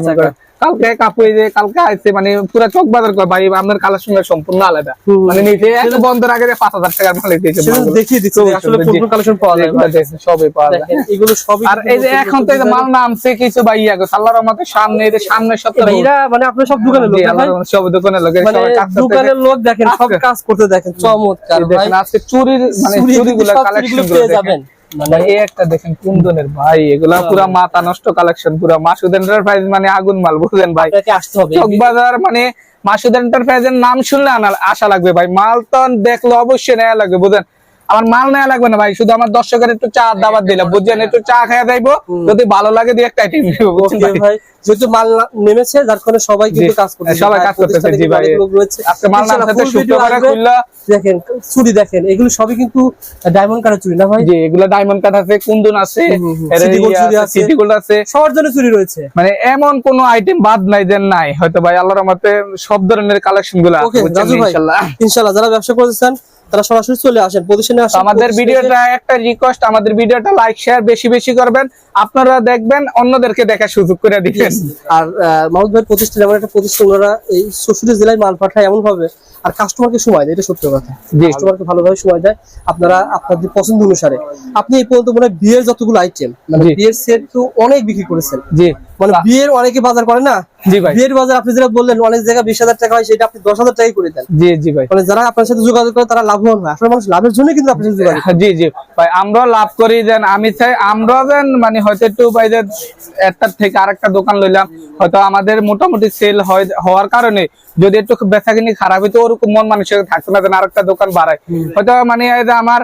Speaker 1: টাকা।
Speaker 2: কালকে কাপু যে কালকে আইছে মানে পুরো চক বাজার করে ভাই আপনার কালেকশন সম্পূর্ণ আলাদা। মানে নিচে এক বন্ধের আগে পাঁচ হাজার টাকার মাল দিয়েছে
Speaker 1: দেখিয়ে দিচ্ছি আসলে
Speaker 2: সুন্দর,
Speaker 1: কোন
Speaker 2: জি।
Speaker 1: কোন কালেকশন পাওয়া যায়।
Speaker 2: এগুলো
Speaker 1: ভাই।
Speaker 2: দেখেন, সবই পাওয়া যায়।
Speaker 1: এগুলো সবই
Speaker 2: আর এই যে এখন তো মাল নামছে কিছু ভাই ইয়া আল্লাহর রহমতে সামনে এই সামনের সপ্তাহে
Speaker 1: ভাইরা মানে আপনার সব দোকানের লোক ভাই
Speaker 2: সব দোকানের লোকের
Speaker 1: মানে
Speaker 2: সবাই কাজ করতে
Speaker 1: দোকানের লোক দেখেন সব কাজ করতে দেখেন। চমৎকার ভাই।
Speaker 2: আজকে চুরির মানে
Speaker 1: চুরি
Speaker 2: চুরিগুলো কালেকশন
Speaker 1: যাবেন।
Speaker 2: মানে এই একটা দেখেন কুন্দনের ভাই এগুলা পুরা মাথা নষ্ট কালেকশন পুরা মাসুদ এন্টারপ্রাইজ মানে আগুন মাল বুঝলেন ভাই?
Speaker 1: আপনাকে আসতে হবে।
Speaker 2: চকবাজার মানে মাসুদ এন্টারপ্রাইজের নাম শুনলে আসা আশা লাগবে ভাই। মাল তো দেখলে অবশ্যই নেওয়া লাগবে বুঝলেন? আমার মাল নেওয়া লাগবে না ভাই শুধু আমার দর্শকের একটু চা দাবার দিলাম বুঝছেন? একটু চা খাইয়া যাইবো যদি ভালো লাগে দিয়ে একটা আইটেম দিব ভাই?
Speaker 1: ভাই যেহেতু মাল নেমেছে যার কারণে সবাই কিন্তু কাজ করতেছে।
Speaker 2: সবাই কাজ করতেছে, জি ভাই।
Speaker 1: অনেক লোক রয়েছে।
Speaker 2: আজকে মাল
Speaker 1: ইনশাআল্লাহ
Speaker 2: নামছে
Speaker 1: full video
Speaker 2: শুক্রবারে খুললা।
Speaker 1: দেখেন চুরি দেখেন এগুলো সবই কিন্তু ডায়মন্ড কারের চুরি না ভাই?
Speaker 2: জি এগুলো ডায়মন্ড আছে কুন্দন আছে
Speaker 1: সিটি গোল্ড সবার জন্য চুরি রয়েছে।
Speaker 2: মানে এমন কোন আইটেম বাদ নাই যে নাই। হয়তো ভাই আল্লাহর রহমতে সব ধরনের কালেকশনগুলো আছে, ইনশাআল্লাহ
Speaker 1: ইনশাআল্লাহ যারা ব্যবসা করতে চান তারা সরাসরি চলে আসেন প্রতিষ্ঠানে আসেন।
Speaker 2: আমাদের ভিডিওটা একটা রিকোয়েস্ট আমাদের ভিডিওটা লাইক শেয়ার বেশি বেশি করবেন। আপনারা দেখবেন অন্যদেরকে দেখার সুযোগ করে দিবেন।
Speaker 1: আর মাহমুদ ভাই প্রতিষ্ঠান এমন একটা প্রতিষ্ঠান ওনারা এই শ্বশুরের জেলায় মাল পাঠায় এমন ভাবে আর কাস্টমারকে সময় দেয় এটা সত্য কথা। কাস্টমারকে ভালোভাবে সময় দেয় আপনারা আপনাদের পছন্দ অনুসারে। আপনি এই পর্যন্ত মনে বিয়ের যতগুলো আইটেম মানে বিয়ের সেট তো অনেক বিক্রি করেছেন।
Speaker 2: জি।
Speaker 1: মানে বিয়ের অনেকে বাজার করে না
Speaker 2: জি ভাই।
Speaker 1: বিয়ের বাজার আপনি যেটা বললেন অনেক জায়গায় বিশ হাজার টাকা হয় সেটা আপনি দশ হাজার টাকাই করে দেন।
Speaker 2: জি জি ভাই।
Speaker 1: মানে যারা আপনার সাথে যোগাযোগ করে তারা লাভবান হয়। আসলে মানুষ লাভের জন্য কিন্তু আপনার যোগাযোগ
Speaker 2: জি জি। ভাই আমরাও লাভ করি আমি চাই যেন মানে হয়তো একটু ভাই যে একটার থেকে আরেকটা দোকান লইলাম হয়তো আমাদের মোটামুটি সেল হয় হওয়ার কারণে যদি একটু বেচাকিনি খারাপ হইতো ওরকম মন মানুষের থাকতো না যেন আরেকটা দোকান বাড়ায়। হয়তো মানে যে আমার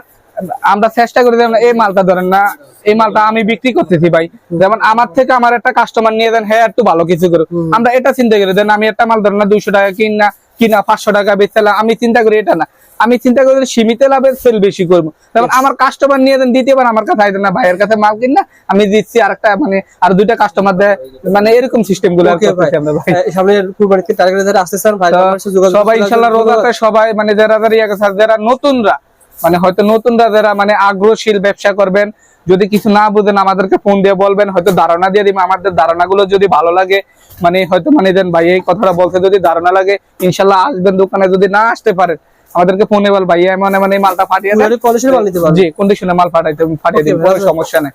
Speaker 2: আমরা চেষ্টা করি যেমন এই মালটা ধরেন না এই মালটা আমি বিক্রি করতেছি ভাই। যেমন আমার থেকে আমার একটা কাস্টমার নিয়ে দেন হ্যাঁ একটু ভালো কিছু করুক। আমরা এটা চিন্তা করি দেন আমি একটা মাল ধরেন না দুইশো টাকা কিনা কিনা পাঁচশো টাকা বেচালাম আমি চিন্তা করি এটা না। আমি চিন্তা করি সীমিত লাভে সেল বেশি করব। যেমন আমার কাস্টমার নিয়ে দেন দ্বিতীয়বার আমার কাছে আইতেন না ভাইয়ের কাছে মাল কিন না আমি দিচ্ছি আর একটা মানে আর দুইটা কাস্টমার দেয় মানে এরকম
Speaker 1: সিস্টেমগুলো
Speaker 2: সবাই ইনশাল্লাহ রোজাতে সবাই মানে যারা যারা ইয়ে যারা নতুনরা মানে হয়তো নতুনরা যারা মানে আগ্রহশীল ব্যবসা করবেন যদি কিছু না বুঝেন আমাদেরকে ফোন দিয়ে বলবেন হয়তো ধারণা দিয়ে দিবেন। আমাদের ধারণাগুলো যদি ভালো লাগে মানে হয়তো মানে দেন ভাই এই কথাটা বলতে যদি ধারণা লাগে ইনশাল্লাহ আসবেন দোকানে। যদি না আসতে পারেন আমাদেরকে ফোনে বল ভাই মানে মানে মালটা ফাটিয়ে জি কন্ডিশনে মাল ফাটাইতে ফাটিয়ে
Speaker 1: দিবেন
Speaker 2: দিন কোনো সমস্যা নেই।